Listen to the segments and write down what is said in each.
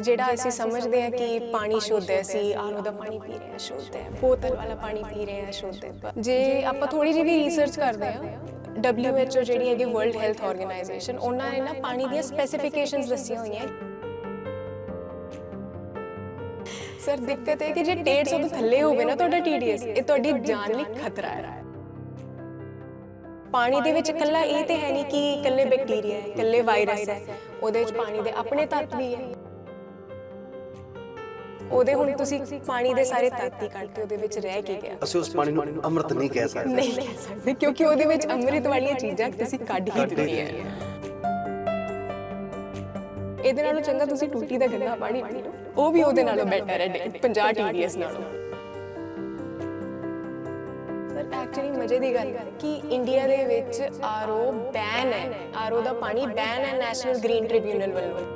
ਜਿਹੜਾ ਅਸੀਂ ਸਮਝਦੇ ਹਾਂ ਕਿ ਪਾਣੀ ਸ਼ੁੱਧ ਹੈ ਅਸੀਂ ਆਰਓ ਦਾ ਪਾਣੀ ਪੀ ਰਹੇ ਹਾਂ ਸ਼ੁੱਧ ਹੈ ਬੋਤਲ ਵਾਲਾ ਪਾਣੀ ਪੀ ਰਹੇ ਹਾਂ ਸ਼ੁੱਧ ਹੈ ਜੇ ਆਪਾਂ ਥੋੜੀ ਜਿਹੀ ਵੀ ਰਿਸਰਚ ਕਰਦੇ ਹਾਂ WHO ਜਿਹੜੀ ਹੈਗੀ ਵਰਲਡ ਹੈਲਥ ਆਰਗੇਨਾਈਜੇਸ਼ਨ ਉਹਨਾਂ ਨੇ ਨਾ ਪਾਣੀ ਦੀਆਂ ਸਪੈਸੀਫਿਕੇਸ਼ਨਸ ਦੱਸੀਆਂ ਹੋਈਆਂ। ਸਰ ਦਿੱਕਤ ਹੈ ਕਿ ਜੇ 150 ਤੋਂ ਥੱਲੇ ਹੋਵੇ ਨਾ ਤੁਹਾਡਾ TDS ਇਹ ਤੁਹਾਡੀ ਜਾਨ ਲਈ ਖਤਰਾ ਹੈ। ਪਾਣੀ ਦੇ ਵਿੱਚ ਇਕੱਲਾ ਇਹ ਤੇ ਹੈ ਨਹੀਂ ਕਿ ਇਕੱਲੇ ਬੈਕਟੀਰੀਆ ਹੈ ਇਕੱਲੇ ਵਾਇਰਸ ਹੈ ਉਹਦੇ ਵਿੱਚ ਪਾਣੀ ਦੇ ਆਪਣੇ ਤੱਤ ਵੀ ਹੈ। ਉਹਦੇ ਹੁਣ ਤੁਸੀਂ ਪਾਣੀ ਦੇ ਸਾਰੇ ਤੱਤ ਹੀ ਕੱਢ ਕੇ ਉਹਦੇ ਵਿੱਚ ਰਹਿ ਕੇ ਗਿਆ। ਅਸੀਂ ਉਸ ਪਾਣੀ ਨੂੰ ਅੰਮ੍ਰਿਤ ਨਹੀਂ ਕਹਿ ਸਕਦੇ। ਨਹੀਂ ਕਹਿ ਸਕਦੇ ਕਿਉਂਕਿ ਉਹਦੇ ਵਿੱਚ ਅੰਮ੍ਰਿਤ ਵਾਲੀਆਂ ਚੀਜ਼ਾਂ ਤੁਸੀਂ ਕੱਢ ਹੀ ਦਿੱਤੀਆਂ ਇਹਦੇ ਨਾਲੋਂ ਚੰਗਾ ਤੁਸੀਂ ਟੂਟੀ ਦਾ ਗੰਦਾ ਪਾਣੀ ਪੀ ਲਓ। ਉਹ ਵੀ ਉਹਦੇ ਨਾਲੋਂ ਬੈਟਰ ਹੈ 50 TDS ਨਾਲੋਂ। ਸਰ ਐਕਚੁਅਲੀ ਮਜ਼ੇ ਦੀ ਗੱਲ ਕਿ ਇੰਡੀਆ ਦੇ ਵਿੱਚ ਆਰਓ ਬੈਨ ਹੈ। ਆਰਓ ਦਾ ਪਾਣੀ ਬੈਨ ਹੈ ਨੈਸ਼ਨਲ ਗ੍ਰੀਨ ਟ੍ਰਿਬਿਊਨਲ ਵੱਲੋਂ।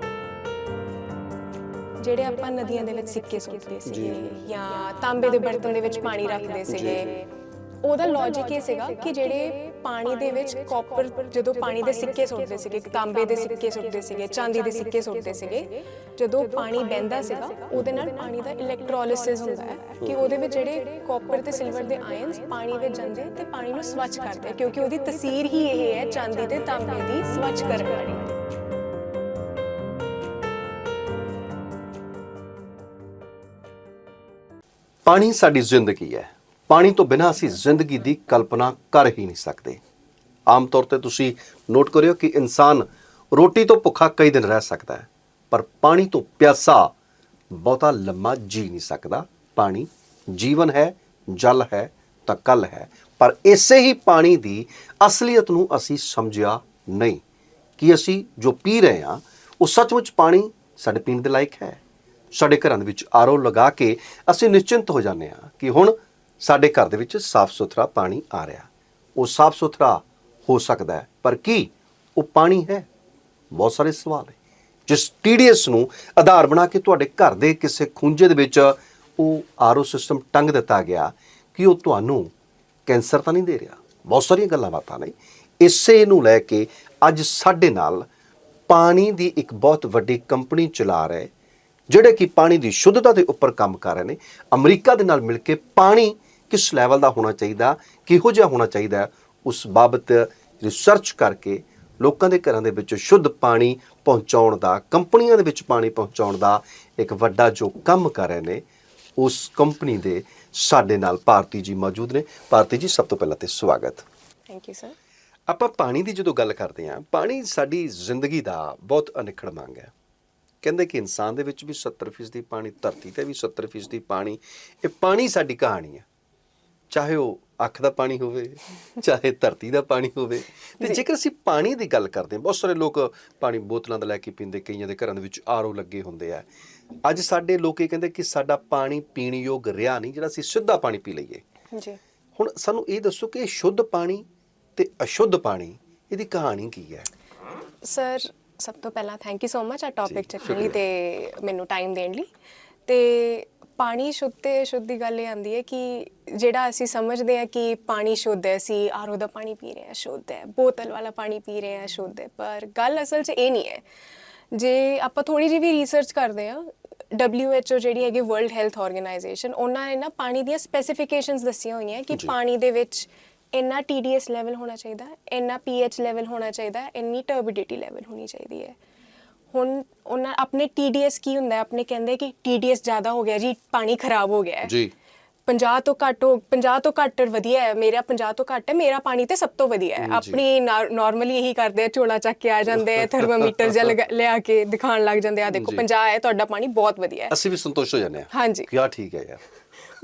ਜਿਹੜੇ ਆਪਾਂ ਨਦੀਆਂ ਦੇ ਵਿੱਚ ਸਿੱਕੇ ਸੁੱਟਦੇ ਸੀਗੇ ਜਾਂ। ਤਾਂਬੇ ਦੇ ਬਰਤਨ ਦੇ ਵਿੱਚ ਪਾਣੀ ਰੱਖਦੇ ਸੀਗੇ। ਉਹਦਾ ਲੌਜੀਕ ਇਹ ਸੀਗਾ ਕਿ ਜਿਹੜੇ ਪਾਣੀ ਦੇ ਵਿੱਚ ਕਾਪਰ ਜਦੋਂ ਪਾਣੀ ਦੇ ਸਿੱਕੇ ਸੁੱਟਦੇ ਸੀਗੇ ਤਾਂਬੇ ਦੇ ਸਿੱਕੇ ਸੁੱਟਦੇ ਸੀਗੇ ਚਾਂਦੀ ਦੇ ਸਿੱਕੇ ਸੁੱਟਦੇ ਸੀਗੇ ਜਦੋਂ ਪਾਣੀ ਬਹਿੰਦਾ ਸੀਗਾ ਉਹਦੇ ਨਾਲ ਪਾਣੀ ਦਾ ਇਲੈਕਟ੍ਰੋਲਿਸਿਸ ਹੁੰਦਾ ਹੈ ਕਿ ਉਹਦੇ ਵਿੱਚ ਜਿਹੜੇ ਕਾਪਰ ਤੇ ਸਿਲਵਰ ਦੇ ਆਇਨਸ ਪਾਣੀ ਵਿੱਚ ਜਾਂਦੇ ਤੇ ਪਾਣੀ ਨੂੰ ਸਵੱਛ ਕਰਦੇ ਕਿਉਂਕਿ ਉਹਦੀ ਤਸਵੀਰ ਹੀ ਇਹ ਹੈ ਚਾਂਦੀ ਤੇ ਤਾਂਬੇ ਦੀ ਸਵੱਛ ਕਰਨ ਵਾਲੀ। ਪਾਣੀ ਸਾਡੀ ਜ਼ਿੰਦਗੀ ਹੈ। ਪਾਣੀ ਤੋਂ ਬਿਨਾਂ ਅਸੀਂ ਜ਼ਿੰਦਗੀ ਦੀ ਕਲਪਨਾ ਕਰ ਹੀ ਨਹੀਂ ਸਕਦੇ। ਆਮ ਤੌਰ ਤੇ ਤੁਸੀਂ ਨੋਟ ਕਰਿਓ ਕਿ ਇਨਸਾਨ ਰੋਟੀ ਤੋਂ ਭੁੱਖਾ ਕਈ ਦਿਨ ਰਹਿ ਸਕਦਾ ਹੈ, ਪਰ ਪਾਣੀ ਤੋਂ ਪਿਆਸਾ ਬਹੁਤਾ ਲੰਮਾ ਜੀ ਨਹੀਂ ਸਕਦਾ। ਪਾਣੀ ਜੀਵਨ ਹੈ, ਜਲ ਹੈ, ਤਾਂ ਕੱਲ ਹੈ। ਪਰ ਇਸੇ ਹੀ ਪਾਣੀ ਦੀ ਅਸਲੀਅਤ ਨੂੰ ਅਸੀਂ ਸਮਝਿਆ ਨਹੀਂ ਕਿ ਅਸੀਂ ਜੋ ਪੀ ਰਹੇ ਹਾਂ, ਉਹ ਸੱਚਮੁੱਚ ਪਾਣੀ ਸਾਡੇ ਪੀਣ ਦੇ ਲਾਇਕ ਹੈ। ਸਾਡੇ ਘਰਾਂ ਦੇ ਵਿੱਚ ਆਰਓ ਲਗਾ ਕੇ ਅਸੀਂ ਨਿਸ਼ਚਿੰਤ ਹੋ ਜਾਂਦੇ ਹਾਂ ਕਿ ਹੁਣ ਸਾਡੇ ਘਰ ਦੇ ਵਿੱਚ ਸਾਫ਼ ਸੁਥਰਾ ਪਾਣੀ ਆ ਰਿਹਾ। ਉਹ ਸਾਫ਼ ਸੁਥਰਾ ਹੋ ਸਕਦਾ ਹੈ, ਪਰ ਕੀ? ਉਹ ਪਾਣੀ ਹੈ। ਬਹੁਤ ਸਾਰੇ ਸਵਾਲ ਹੈ ਜਿਸ TDS ਨੂੰ ਆਧਾਰ ਬਣਾ ਕੇ ਤੁਹਾਡੇ ਘਰ ਦੇ ਕਿਸੇ ਖੂੰਜੇ ਦੇ ਵਿੱਚ ਉਹ ਆਰਓ ਸਿਸਟਮ ਟੰਗ ਦਿੱਤਾ ਗਿਆ ਕਿ ਉਹ ਤੁਹਾਨੂੰ ਕੈਂਸਰ ਤਾਂ ਨਹੀਂ ਦੇ ਰਿਹਾ। ਬਹੁਤ ਸਾਰੀਆਂ ਗੱਲਾਂ ਬਾਤਾਂ ਨੇ। ਇਸੇ ਨੂੰ ਲੈ ਕੇ ਅੱਜ ਸਾਡੇ ਨਾਲ ਪਾਣੀ ਦੀ ਇੱਕ ਬਹੁਤ ਵੱਡੀ ਕੰਪਨੀ ਚਲਾ ਰਹੇ ਜਿਹੜੇ ਕਿ ਪਾਣੀ ਦੀ ਸ਼ੁੱਧਤਾ ਦੇ ਉੱਪਰ ਕੰਮ ਕਰ ਰਹੇ ਨੇ ਅਮਰੀਕਾ ਦੇ ਨਾਲ ਮਿਲ ਕੇ ਪਾਣੀ ਕਿਸ ਲੈਵਲ ਦਾ ਹੋਣਾ ਚਾਹੀਦਾ ਕਿਹੋ ਜਿਹਾ ਹੋਣਾ ਚਾਹੀਦਾ ਉਸ ਬਾਬਤ ਰਿਸਰਚ ਕਰਕੇ ਲੋਕਾਂ ਦੇ ਘਰਾਂ ਦੇ ਵਿੱਚ ਸ਼ੁੱਧ ਪਾਣੀ ਪਹੁੰਚਾਉਣ ਦਾ ਕੰਪਨੀਆਂ ਦੇ ਵਿੱਚ ਪਾਣੀ ਪਹੁੰਚਾਉਣ ਦਾ ਇੱਕ ਵੱਡਾ ਜੋ ਕੰਮ ਕਰ ਰਹੇ ਨੇ ਉਸ ਕੰਪਨੀ ਦੇ ਸਾਡੇ ਨਾਲ ਭਾਰਤੀ ਜੀ ਮੌਜੂਦ ਨੇ। ਭਾਰਤੀ ਜੀ ਸਭ ਤੋਂ ਪਹਿਲਾਂ ਤੇ ਸਵਾਗਤ। ਥੈਂਕ ਯੂ ਸਰ ਆਪਾਂ ਪਾਣੀ ਦੀ ਜਦੋਂ ਗੱਲ ਕਰਦੇ ਹਾਂ ਪਾਣੀ ਸਾਡੀ ਜ਼ਿੰਦਗੀ ਦਾ ਬਹੁਤ ਅਨਿਖੜ ਮੰਗ ਹੈ। ਕਹਿੰਦੇ ਕਿ ਇਨਸਾਨ ਦੇ ਵਿੱਚ ਵੀ 70% ਪਾਣੀ ਧਰਤੀ ਤੇ ਵੀ 70% ਪਾਣੀ ਇਹ ਪਾਣੀ ਸਾਡੀ ਕਹਾਣੀ ਹੈ ਚਾਹੇ ਉਹ ਅੱਖ ਦਾ ਪਾਣੀ ਹੋਵੇ ਚਾਹੇ ਧਰਤੀ ਦਾ ਪਾਣੀ ਹੋਵੇ। ਤੇ ਜੇਕਰ ਅਸੀਂ ਪਾਣੀ ਦੀ ਗੱਲ ਕਰਦੇ ਹਾਂ ਬਹੁਤ ਸਾਰੇ ਲੋਕ ਪਾਣੀ ਬੋਤਲਾਂ ਦਾ ਲੈ ਕੇ ਪੀਂਦੇ ਕਈਆਂ ਦੇ ਘਰਾਂ ਦੇ ਵਿੱਚ ਆਰਓ ਲੱਗੇ ਹੁੰਦੇ ਆ। ਅੱਜ ਸਾਡੇ ਲੋਕ ਇਹ ਕਹਿੰਦੇ ਕਿ ਸਾਡਾ ਪਾਣੀ ਪੀਣ ਯੋਗ ਰਿਹਾ ਨਹੀਂ ਜਿਹੜਾ ਅਸੀਂ ਸਿੱਧਾ ਪਾਣੀ ਪੀ ਲਈਏ। ਜੀ। ਹੁਣ ਸਾਨੂੰ ਇਹ ਦੱਸੋ ਕਿ ਸ਼ੁੱਧ ਪਾਣੀ ਤੇ ਅਸ਼ੁੱਧ ਪਾਣੀ ਇਹਦੀ ਕਹਾਣੀ ਕੀ ਹੈ? ਸਰ ਸਭ ਤੋਂ ਪਹਿਲਾਂ ਥੈਂਕ ਯੂ ਸੋ ਮਚ ਆ ਟੌਪਿਕ ਚੱਕਣ ਲਈ ਤੇ ਮੈਨੂੰ ਟਾਈਮ ਦੇਣ ਲਈ। ਤੇ ਪਾਣੀ ਸ਼ੁੱਧ ਤੇ ਸ਼ੁੱਧ ਦੀ ਗੱਲ ਇਹ ਆਂਦੀ ਹੈ ਕਿ ਜਿਹੜਾ ਅਸੀਂ ਸਮਝਦੇ ਹਾਂ ਕਿ ਪਾਣੀ ਸ਼ੁੱਧ ਹੈ ਅਸੀਂ ਆਰਓ ਦਾ ਪਾਣੀ ਪੀ ਰਹੇ ਹਾਂ ਸ਼ੁੱਧ ਹੈ ਬੋਤਲ ਵਾਲਾ ਪਾਣੀ ਪੀ ਰਹੇ ਹਾਂ ਸ਼ੁੱਧ ਹੈ। ਪਰ ਗੱਲ ਅਸਲ 'ਚ ਇਹ ਨਹੀਂ ਹੈ। ਜੇ ਆਪਾਂ ਥੋੜੀ ਜਿਹੀ ਵੀ ਰਿਸਰਚ ਕਰਦੇ ਹਾਂ WHO ਜਿਹੜੀ ਹੈਗੀ ਵਰਲਡ ਹੈਲਥ ਆਰਗੇਨਾਈਜੇਸ਼ਨ ਉਹਨਾਂ ਨੇ ਨਾ ਪਾਣੀ ਦੀਆਂ ਸਪੈਸੀਫਿਕੇਸ਼ਨਸ ਦੱਸੀਆਂ ਹੋਈਆਂ ਕਿ। ਪਾਣੀ ਦੇ ਵਿੱਚ ਇੰਨਾ TDS ਲੈਵਲ ਹੋਣਾ ਚਾਹੀਦਾ ਇੰਨਾ pH ਲੈਵਲ ਹੋਣਾ ਚਾਹੀਦਾ ਇੰਨੀ ਟਰਬਿਡਿਟੀ ਲੈਵਲ ਹੋਣੀ ਚਾਹੀਦੀ ਹੈ। ਹੁਣ ਉਹਨਾਂ ਆਪਣੇ TDS ਕੀ ਹੁੰਦਾ ਹੈ? ਆਪਣੇ ਕਹਿੰਦੇ ਕਿ TDS ਜ਼ਿਆਦਾ ਹੋ ਗਿਆ ਜੀ ਪਾਣੀ ਖਰਾਬ ਹੋ ਗਿਆ ਹੈ। ਜੀ। 50 ਤੋਂ ਘੱਟ ਹੋ 50 ਤੋਂ ਘੱਟ ਵਧੀਆ ਹੈ ਮੇਰਾ 50 ਤੋਂ ਘੱਟ ਹੈ ਮੇਰਾ ਪਾਣੀ ਤੇ ਸਭ ਤੋਂ ਵਧੀਆ ਹੈ। ਜੀ। ਆਪਣੀ ਨਾਰਮਲੀ ਇਹੀ ਕਰਦੇ ਆ ਝੋਲਾ ਚੱਕ ਕੇ ਆ ਜਾਂਦੇ ਆ ਥਰਮਾਮੀਟਰ ਜਿਹਾ ਲਗਾ- ਲਿਆ ਕੇ ਦਿਖਾਉਣ ਲੱਗ ਜਾਂਦੇ ਆ ਦੇਖੋ ਜੀ। 50 ਹੈ ਤੁਹਾਡਾ ਪਾਣੀ ਬਹੁਤ ਵਧੀਆ ਹੈ। ਅਸੀਂ ਵੀ ਸੰਤੁਸ਼ਟ ਹੋ ਜਾਂਦੇ ਹਾਂ। ਹਾਂਜੀ। ਕਿ ਆ ਠੀਕ ਹੈ ਯਾਰ।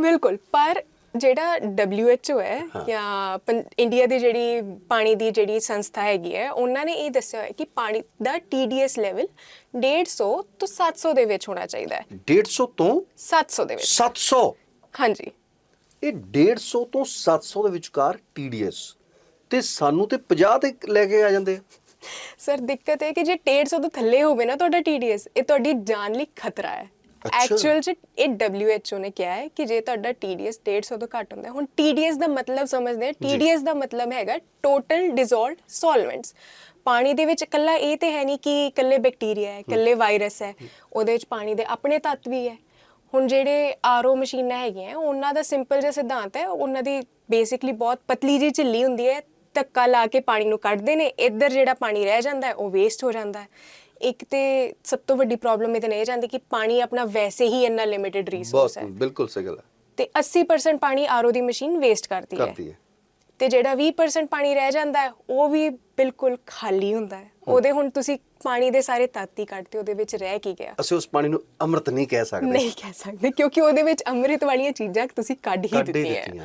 ਬਿਲਕੁਲ ਪਰ ਜਿਹੜਾ WHO ਹੈ। ਜਾਂ ਪੰ- ਇੰਡੀਆ ਦੀ ਜਿਹੜੀ ਪਾਣੀ ਦੀ ਜਿਹੜੀ ਸੰਸਥਾ ਹੈਗੀ ਹੈ ਉਹਨਾਂ ਨੇ ਇਹ ਦੱਸਿਆ ਹੋਇਆ ਕਿ ਪਾਣੀ ਦਾ TDS ਲੈਵਲ 150 ਤੋਂ 700 ਦੇ ਵਿੱਚ ਹੋਣਾ ਚਾਹੀਦਾ ਹੈ। 150 ਤੋਂ 700 ਦੇ ਵਿੱਚ। 700 ਹਾਂਜੀ। ਇਹ 150 ਤੋਂ 700 ਦੇ ਵਿਚਕਾਰ TDS ਤੇ ਸਾਨੂੰ ਤੇ 50 ਤੇ ਲੈ ਕੇ ਆ ਜਾਂਦੇ ਆ। ਸਰ ਦਿੱਕਤ ਹੈ ਕਿ ਜੇ 150 ਤੋਂ ਥੱਲੇ ਹੋਵੇ ਨਾ ਤੁਹਾਡਾ TDS ਇਹ ਤੁਹਾਡੀ ਜਾਨ ਲਈ ਖਤਰਾ ਹੈ। ਐਕਚੁਅਲ ਚ ਇਹ WHO ਨੇ ਕਿਹਾ ਹੈ ਕਿ ਜੇ ਤੁਹਾਡਾ TDS 150 ਤੋਂ ਘੱਟ ਹੁੰਦਾ ਹੈ। ਹੁਣ TDS ਦਾ ਮਤਲਬ ਸਮਝਦੇ ਆ TDS ਦਾ ਮਤਲਬ ਹੈਗਾ ਟੋਟਲ ਡਿਸੋਲਵਡ ਸੋਲਵੈਂਟਸ ਪਾਣੀ ਦੇ ਵਿੱਚ ਇਕੱਲਾ ਇਹ ਤੇ ਹੈ ਨਹੀਂ ਕਿ ਇਕੱਲੇ ਬੈਕਟੀਰੀਆ ਹੈ ਇਕੱਲੇ ਵਾਇਰਸ ਹੈ। ਉਹਦੇ ਵਿੱਚ ਪਾਣੀ ਦੇ ਆਪਣੇ ਤੱਤ ਵੀ ਹੈ। ਹੁਣ ਜਿਹੜੇ ਆਰਓ ਮਸ਼ੀਨਾਂ ਹੈਗੀਆਂ ਉਹਨਾਂ ਦਾ ਸਿੰਪਲ ਜਿਹਾ ਸਿਧਾਂਤ ਹੈ। ਉਹਨਾਂ ਦੀ ਬੇਸਿਕਲੀ ਬਹੁਤ ਪਤਲੀ ਜਿਹੀ ਝਿੱਲੀ ਹੁੰਦੀ ਹੈ। ਧੱਕਾ ਲਾ ਕੇ ਪਾਣੀ ਨੂੰ ਕੱਢਦੇ ਨੇ। ਇੱਧਰ ਜਿਹੜਾ ਪਾਣੀ ਰਹਿ ਜਾਂਦਾ ਹੈ ਉਹ ਵੇਸਟ ਹੋ ਜਾਂਦਾ ਹੈ। ਇੱਕ ਤੇ ਸਭ ਤੋਂ ਵੱਡੀ ਪ੍ਰੋਬਲਮ ਇਹ ਤਾਂ ਨਹੀਂ ਜਾਂਦੀ ਕਿ ਪਾਣੀ ਆਪਣਾ ਵੈਸੇ ਹੀ ਇੰਨਾ ਲਿਮਿਟਿਡ ਰਿਸੋਰਸ ਹੈ। ਬਿਲਕੁਲ ਸਹੀ ਗੱਲ ਹੈ। ਤੇ 80% ਪਾਣੀ ਆਰਓ ਦੀ ਮਸ਼ੀਨ ਵੇਸਟ ਕਰਦੀ ਹੈ। ਕਰਦੀ ਹੈ। ਤੇ ਜਿਹੜਾ 20% ਪਾਣੀ ਰਹਿ ਜਾਂਦਾ ਹੈ ਉਹ ਵੀ ਬਿਲਕੁਲ ਖਾਲੀ ਹੁੰਦਾ ਹੈ। ਉਹਦੇ ਹੁਣ ਤੁਸੀਂ ਪਾਣੀ ਦੇ ਸਾਰੇ ਤੱਤ ਹੀ ਕੱਢਦੇ ਉਹਦੇ ਵਿੱਚ ਰਹਿ ਕੀ ਗਿਆ। ਅਸੀਂ ਉਸ ਪਾਣੀ ਨੂੰ ਅੰਮ੍ਰਿਤ ਨਹੀਂ ਕਹਿ ਸਕਦੇ। ਨਹੀਂ ਕਹਿ ਸਕਦੇ ਕਿਉਂਕਿ ਉਹਦੇ ਵਿੱਚ ਅੰਮ੍ਰਿਤ ਵਾਲੀਆਂ ਚੀਜ਼ਾਂ ਤੁਸੀਂ ਕੱਢ ਹੀ ਕੱਢ ਹੀ ਦਿੱਤੀਆਂ। ਦਿੱਤੀਆਂ।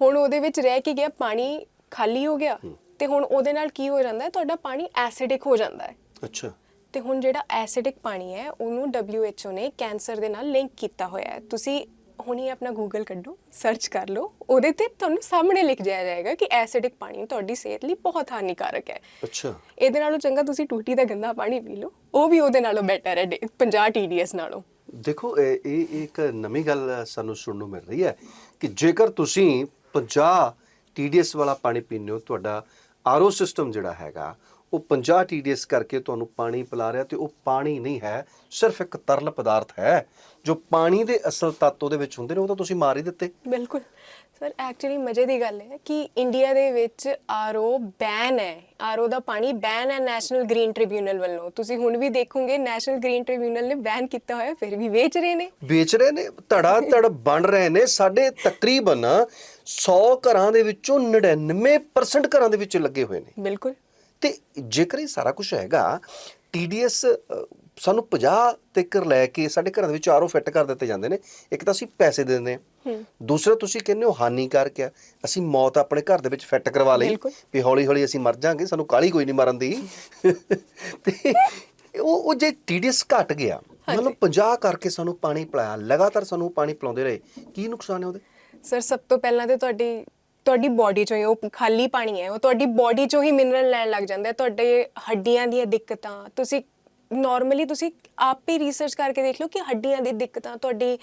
ਹੁਣ ਉਹਦੇ ਵਿੱਚ ਰਹਿ ਕੀ ਗਿਆ ਪਾਣੀ ਖਾਲੀ ਹੋ ਗਿਆ ਤੇ ਹੁਣ ਉਹਦੇ ਨਾਲ ਕੀ ਹੋ ਜਾਂਦਾ ਹੈ ਤੁਹਾਡਾ ਪਾਣੀ ਐਸਿਡਿਕ ਹੋ ਜਾਂਦਾ ਹੈ। ਅੱਛਾ। ਤੇ ਹੁਣ ਜਿਹੜਾ ਐਸਿਡਿਕ ਪਾਣੀ ਹੈ ਉਹਨੂੰ WHO ਨੇ ਕੈਂਸਰ ਦੇ ਨਾਲ ਲਿੰਕ ਕੀਤਾ ਹੋਇਆ ਹੈ। ਤੁਸੀਂ ਹੁਣੀ ਆਪਣਾ ਗੂਗਲ ਕੱਢੋ ਸਰਚ ਕਰ ਲਓ। ਉਹਦੇ ਤੇ ਤੁਹਾਨੂੰ ਸਾਹਮਣੇ ਲਿਖ ਜਾਇਆ ਜਾਏਗਾ ਕਿ ਐਸਿਡਿਕ ਪਾਣੀ ਤੁਹਾਡੀ ਸਿਹਤ ਲਈ ਬਹੁਤ ਹਾਨੀਕਾਰਕ ਹੈ। ਅੱਛਾ। ਇਹਦੇ ਨਾਲੋਂ ਚੰਗਾ ਤੁਸੀਂ ਟੂਟੀ ਦਾ ਗੰਦਾ ਪਾਣੀ ਪੀ ਲਓ। ਉਹ ਵੀ ਉਹਦੇ ਨਾਲੋਂ ਬੈਟਰ ਹੈ ਡੇ- 50 TDS ਨਾਲੋਂ। ਦੇਖੋ ਇਹ ਇਹ ਇੱਕ ਨਵੀਂ ਗੱਲ ਸਾਨੂੰ ਸੁਣਨ ਨੂੰ ਮਿਲ ਰਹੀ ਹੈ ਕਿ ਜੇਕਰ ਤੁਸੀਂ 50 TDS ਵਾਲਾ ਪਾਣੀ ਪੀਂਦੇ ਹੋ ਤੁਹਾਡਾ ਆਰਓ ਸਿਸਟਮ ਜਿਹੜਾ ਹੈਗਾ ਉਹ 50 TDS ਕਰਕੇ ਤੁਹਾਨੂੰ ਪਾਣੀ ਪਿਲਾ ਰਿਹਾ ਤੇ ਉਹ ਪਾਣੀ ਨਹੀਂ ਹੈ ਸਿਰਫ ਇੱਕ ਤਰਲ ਪਦਾਰਥ ਹੈ ਜੋ ਪਾਣੀ ਦੇ ਅਸਲ ਤੱਤ ਉਹਦੇ ਵਿੱਚ ਹੁੰਦੇ ਨੇ ਉਹ ਤਾਂ ਤੁਸੀਂ ਮਾਰ ਹੀ ਦਿੱਤੇ। ਬਿਲਕੁਲ। ਸਰ ਐਕਚੁਅਲੀ ਮਜ਼ੇ ਦੀ ਗੱਲ ਹੈ ਕਿ ਇੰਡੀਆ ਦੇ ਵਿੱਚ ਆਰਓ ਬੈਨ ਹੈ। ਆਰਓ ਦਾ ਪਾਣੀ ਬੈਨ ਹੈ ਨੈਸ਼ਨਲ ਗ੍ਰੀਨ ਟ੍ਰਿਬਿਊਨਲ ਵੱਲੋਂ। ਤੁਸੀਂ ਹੁਣ ਵੀ ਦੇਖੋਗੇ ਨੈਸ਼ਨਲ ਗ੍ਰੀਨ ਟ੍ਰਿਬਿਊਨਲ ਨੇ ਬੈਨ ਕੀਤਾ ਹੋਇਆ ਫਿਰ ਵੀ ਵੇਚ ਰਹੇ ਨੇ। ਵੇਚ ਰਹੇ ਨੇ ਧੜਾ ਧੜ ਬਣ ਰਹੇ ਨੇ। ਸਾਡੇ ਤਕਰੀਬਨ 100 ਘਰਾਂ ਦੇ ਵਿੱਚੋਂ 99% ਘਰਾਂ ਦੇ ਵਿੱਚ ਲੱਗੇ ਹੋਏ ਨੇ। ਬਿਲਕੁਲ। ਤੇ ਜੇਕਰ ਇਹ ਸਾਰਾ ਕੁਝ ਹੈਗਾ ਅ, ਸਾਨੂੰ 50 ਤੱਕਰ ਲੈ ਕੇ ਸਾਡੇ ਘਰਾਂ ਦੇ ਵਿੱਚ ਆਰਓ ਫਿੱਟ ਕਰ ਦਿੱਤੇ ਜਾਂਦੇ ਨੇ ਇੱਕ ਤਾਂ ਅਸੀਂ ਪੈਸੇ ਦੇ ਦਿੰਦੇ ਹਾਂ। ਦੂਸਰਾ ਤੁਸੀਂ ਕਹਿੰਦੇ ਹੋ ਹਾਨੀਕਾਰਕ ਆ ਅਸੀਂ ਮੌਤ ਆਪਣੇ ਘਰ ਦੇ ਵਿੱਚ ਫਿੱਟ ਕਰਵਾ ਲਈ। ਵੀ ਹੌਲੀ ਹੌਲੀ ਅਸੀਂ ਮਰ ਜਾਾਂਗੇ ਸਾਨੂੰ ਕਾਲੀ ਕੋਈ ਨਹੀਂ ਮਰਨ ਦੀ। ਤੇ ਉਹ ਉਹ ਜੇ TDS ਘਟ ਗਿਆ ਮਤਲਬ 50 ਕਰਕੇ ਸਾਨੂੰ ਪਾਣੀ ਪਿਲਾਇਆ ਲਗਾਤਾਰ ਸਾਨੂੰ ਪਾਣੀ ਪਿਲਾਉਂਦੇ ਰਹੇ ਕੀ ਨੁਕਸਾਨ ਹੈ ਉਹਦੇ? ਸਰ ਸਭ ਤੋਂ ਪਹਿਲਾਂ ਤੇ ਤੁਹਾਡੀ ਤੁਹਾਡੀ ਬਾਡੀ ਚੋਂ ਹੀ ਉਹ ਖਾਲੀ ਪਾਣੀ ਹੈ ਉਹ ਤੁਹਾਡੀ ਬਾਡੀ ਚੋਂ ਹੀ ਮਿਨਰਲ ਲੈਣ ਲੱਗ ਜਾਂਦਾ ਹੈ ਤੁਹਾਡੇ ਹੱਡੀਆਂ ਦੀਆਂ ਦਿੱਕਤਾਂ। ਤੁਸੀਂ ਨਾਰਮਲੀ ਤੁਸੀਂ ਆਪ ਹੀ ਰਿਸਰਚ ਕਰਕੇ ਦੇਖ ਲਓ ਕਿ ਹੱਡੀਆਂ ਦੀ ਦਿੱਕਤਾਂ ਤੁਹਾਡੀ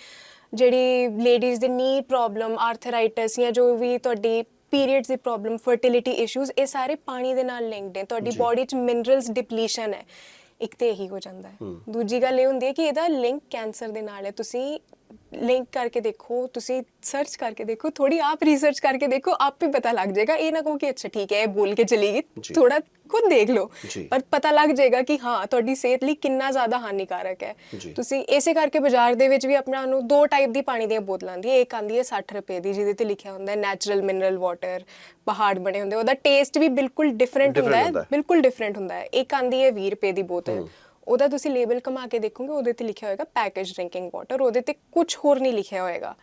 ਜਿਹੜੀ ਲੇਡੀਜ਼ ਦੇ ਨੀ ਪ੍ਰੋਬਲਮ ਆਰਥਰਾਈਟਿਸ ਜਾਂ ਜੋ ਵੀ ਤੁਹਾਡੀ ਪੀਰੀਅਡਸ ਦੀ ਪ੍ਰੋਬਲਮ ਫਰਟੀਲਿਟੀ ਇਸ਼ੂਜ਼ ਇਹ ਸਾਰੇ ਪਾਣੀ ਦੇ ਨਾਲ ਲਿੰਕਡ ਹੈ ਤੁਹਾਡੀ ਬਾਡੀ 'ਚ ਮਿਨਰਲਸ ਡਿਪਲੀਸ਼ਨ ਹੈ। ਇੱਕ ਤੇ ਇਹੀ ਹੋ ਜਾਂਦਾ ਹੈ। ਦੂਜੀ ਗੱਲ ਇਹ ਹੁੰਦੀ ਹੈ ਕਿ ਇਹਦਾ ਲਿੰਕ ਕੈਂਸਰ ਦੇ ਨਾਲ ਹੈ। ਤੁਸੀਂ ਲਿੰਕ ਕਰਕੇ ਦੇਖੋ ਤੁਸੀਂ ਸਰਚ ਕਰਕੇ ਦੇਖੋ ਥੋੜੀ ਆਪ ਰਿਸਰਚ ਕਰਕੇ ਦੇਖੋ ਆਪ ਹੀ ਪਤਾ ਲੱਗ ਜਾਏਗਾ ਇਹ ਨਾ ਕਹੋ ਕਿ ਅੱਛਾ ਠੀਕ ਹੈ ਇਹ ਬੋਲ ਕੇ ਚਲੀ ਗਈ। ਥੋੜਾ ਖੁਦ ਦੇਖ ਲਓ। ਪਰ ਪਤਾ ਲੱਗ ਜਾਏਗਾ ਕਿ ਹਾਂ ਤੁਹਾਡੀ ਸਿਹਤ ਲਈ ਕਿੰਨਾ ਜ਼ਿਆਦਾ ਹਾਨੀਕਾਰਕ ਹੈ। ਤੁਸੀਂ ਇਸੇ ਕਰਕੇ ਬਾਜ਼ਾਰ ਦੇ ਵਿੱਚ ਵੀ ਆਪਣਾ ਨੂੰ ਦੋ ਟਾਈਪ ਦੀ ਪਾਣੀ ਦੀਆਂ ਬੋਤਲਾਂ ਆਉਂਦੀ ਹੈ ਇੱਕ ਆਉਂਦੀ ਹੈ 60 ਰੁਪਏ ਦੀ ਜਿਹਦੇ ਤੇ ਲਿਖਿਆ ਹੁੰਦਾ ਹੈ ਨੈਚੁਰਲ ਮਿਨਰਲ ਵਾਟਰ ਪਹਾੜ ਬਣੇ ਹੁੰਦੇ ਉਹਦਾ ਟੇਸਟ ਵੀ ਬਿਲਕੁਲ ਡਿਫਰੈਂਟ ਹੁੰਦਾ ਹੈ। ਬਿਲਕੁਲ ਡਿਫਰੈਂਟ ਹੁੰਦਾ ਹੈ ਇੱਕ ਆਂਦੀ ਹੈ 20 ਰੁਪਏ ਦੀ ਬੋਤਲ ਉਹਦਾ ਤੁਸੀਂ ਲੇਬਲ ਕਮਾ ਕੇ ਦੇਖੋਗੇ ਉਹਦੇ ਤੇ ਲਿਖਿਆ ਹੋਏਗਾ ਪੈਕੇਜ ਡਰਿੰਕਿੰਗ ਵਾਟਰ ਉਹਦੇ ਤੇ ਕੁਝ ਹੋਰ ਨਹੀਂ ਲਿਖਿਆ ਹੋਏਗਾ।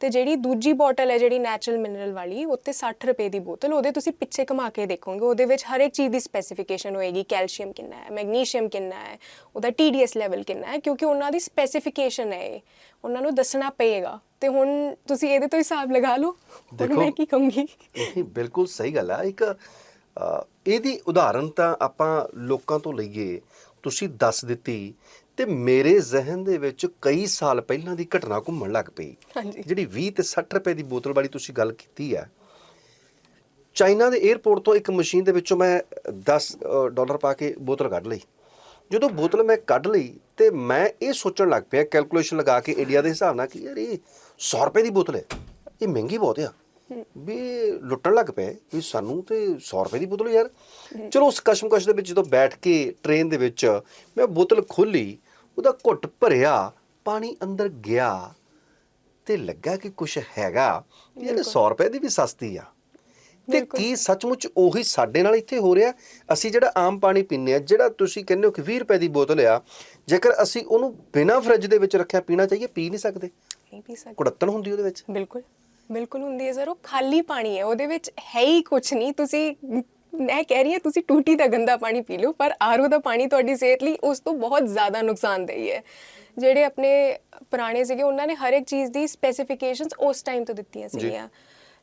ਤੇ ਜਿਹੜੀ ਦੂਜੀ ਬੋਟਲ ਹੈ ਜਿਹੜੀ ਨੈਚੁਰਲ ਮਿਨਰਲ ਵਾਲੀ ਉੱਤੇ 60 ਰੁਪਏ ਦੀ ਬੋਤਲ ਉਹਦੇ ਤੁਸੀਂ ਪਿੱਛੇ ਕਮਾ ਕੇ ਦੇਖੋਗੇ ਉਹਦੇ ਵਿੱਚ ਹਰ ਇੱਕ ਚੀਜ਼ ਦੀ ਸਪੈਸੀਫਿਕੇਸ਼ਨ ਹੋਏਗੀ ਕੈਲਸ਼ੀਅਮ ਕਿੰਨਾ ਹੈ ਮੈਗਨੀਸ਼ੀਅਮ ਕਿੰਨਾ ਹੈ ਉਹਦਾ TDS ਲੈਵਲ ਕਿੰਨਾ ਹੈ ਕਿਉਂਕਿ ਉਹਨਾਂ ਦੀ ਸਪੈਸੀਫਿਕੇਸ਼ਨ ਹੈ ਇਹ ਉਹਨਾਂ ਨੂੰ ਦੱਸਣਾ ਪਏਗਾ। ਤੇ ਹੁਣ ਤੁਸੀਂ ਇਹਦੇ ਤੋਂ ਹਿਸਾਬ ਲਗਾ ਲਓ ਦੇਖੋ, ਮੈਂ ਕੀ ਕਹੂੰਗੀ? ਨਹੀਂ ਬਿਲਕੁਲ ਸਹੀ ਗੱਲ ਆ। ਇੱਕ ਇਹਦੀ ਉਦਾਹਰਨ ਤਾਂ ਆਪਾਂ ਲੋਕਾਂ ਤੋਂ ਲਈਏ ਤੁਸੀਂ ਦੱਸ ਦਿੱਤੀ ਤੇ ਮੇਰੇ ਜ਼ਿਹਨ ਦੇ ਵਿੱਚ ਕਈ ਸਾਲ ਪਹਿਲਾਂ ਦੀ ਘਟਨਾ ਘੁੰਮਣ ਲੱਗ ਪਈ। ਹਾਂਜੀ। ਜਿਹੜੀ 20 ਤੇ 60 ਰੁਪਏ ਦੀ ਬੋਤਲ ਵਾਲੀ ਤੁਸੀਂ ਗੱਲ ਕੀਤੀ ਆ। ਚਾਈਨਾ ਦੇ 에ਅਰਪੋਰਟ ਤੋਂ ਇੱਕ ਮਸ਼ੀਨ ਦੇ ਵਿੱਚੋਂ ਮੈਂ 10 ਅ, ਡਾਲਰ ਪਾ ਕੇ ਬੋਤਲ ਕੱਢ ਲਈ। ਜਦੋਂ ਬੋਤਲ ਮੈਂ ਕੱਢ ਲਈ ਤੇ ਮੈਂ ਇਹ ਸੋਚਣ ਲੱਗ ਪਿਆ ਕੈਲਕੂਲੇਸ਼ਨ ਲਗਾ ਕੇ ਇੰਡੀਆ ਦੇ ਹਿਸਾਬ ਨਾਲ ਕਿ ਯਾਰ ਇਹ 100 ਰੁਪਏ ਦੀ ਬੋਤਲ ਹੈ। ਇਹ ਮਹਿੰਗੀ ਬਹੁਤ ਆ। ਵੀ ਲੁੱਟਣ ਲੱਗ ਪਏ ਵੀ ਸਾਨੂੰ ਤੇ 100 ਰੁਪਏ ਦੀ ਬੋਤਲ ਯਾਰ। ਚਲੋ ਉਸ ਕਸ਼ਮਕਸ਼ ਦੇ ਵਿੱਚ ਜਦੋਂ ਬੈਠ ਕੇ ਟ੍ਰੇਨ ਦੇ ਵਿੱਚ ਮੈਂ ਬੋਤਲ ਖੋਲੀ ਉਹਦਾ ਘੁੱਟ ਭਰਿਆ ਪਾਣੀ ਅੰਦਰ ਗਿਆ ਤੇ ਲੱਗਾ ਕਿ ਕੁਝ ਹੈਗਾ ਇਹ 100 ਰੁਪਏ ਦੀ ਵੀ ਸਸਤੀ ਆ। ਤੇ। ਕੀ ਸੱਚਮੁੱਚ ਉਹੀ ਸਾਡੇ ਨਾਲ ਇੱਥੇ ਹੋ ਰਿਹਾ? ਅਸੀਂ ਜਿਹੜਾ ਆਮ ਪਾਣੀ ਪੀਂਦੇ ਆ ਜਿਹੜਾ ਤੁਸੀਂ ਕਹਿੰਦੇ ਹੋ ਕਿ 20 ਰੁਪਏ ਦੀ ਬੋਤਲ ਆ ਜੇਕਰ ਅਸੀਂ ਉਹਨੂੰ ਬਿਨਾਂ ਫਰਿੱਜ ਦੇ ਵਿੱਚ ਰੱਖਿਆ ਪੀਣਾ ਚਾਹੀਏ ਪੀ ਨਹੀਂ ਸਕਦੇ। ਨਹੀਂ ਪੀ ਸਕਦੇ। ਕੁੜੱਤਣ ਹੁੰਦੀ ਉਹਦੇ ਵਿੱਚ। ਬਿਲਕੁਲ। ਬਿਲਕੁਲ ਹੁੰਦੀ ਹੈ ਸਰ ਉਹ ਖਾਲੀ ਪਾਣੀ ਹੈ ਉਹਦੇ ਵਿੱਚ ਹੈ ਹੀ ਕੁਝ ਨਹੀਂ। ਤੁਸੀਂ ਮੈਂ ਕਹਿ ਰਹੀ ਹਾਂ ਤੁਸੀਂ ਟੂਟੀ ਦਾ ਗੰਦਾ ਪਾਣੀ ਪੀ ਲਓ ਪਰ ਆਰਓ ਦਾ ਪਾਣੀ ਤੁਹਾਡੀ ਸਿਹਤ ਲਈ ਉਸ ਤੋਂ ਬਹੁਤ ਜ਼ਿਆਦਾ ਨੁਕਸਾਨਦੇਹੀ ਹੈ ਜਿਹੜੇ ਆਪਣੇ ਪੁਰਾਣੇ ਸੀਗੇ ਉਹਨਾਂ ਨੇ ਹਰ ਇੱਕ ਚੀਜ਼ ਦੀ ਸਪੈਸੀਫਿਕੇਸ਼ਨਸ ਉਸ ਟਾਈਮ ਤੋਂ ਦਿੱਤੀਆਂ। ਸੀਗੀਆਂ।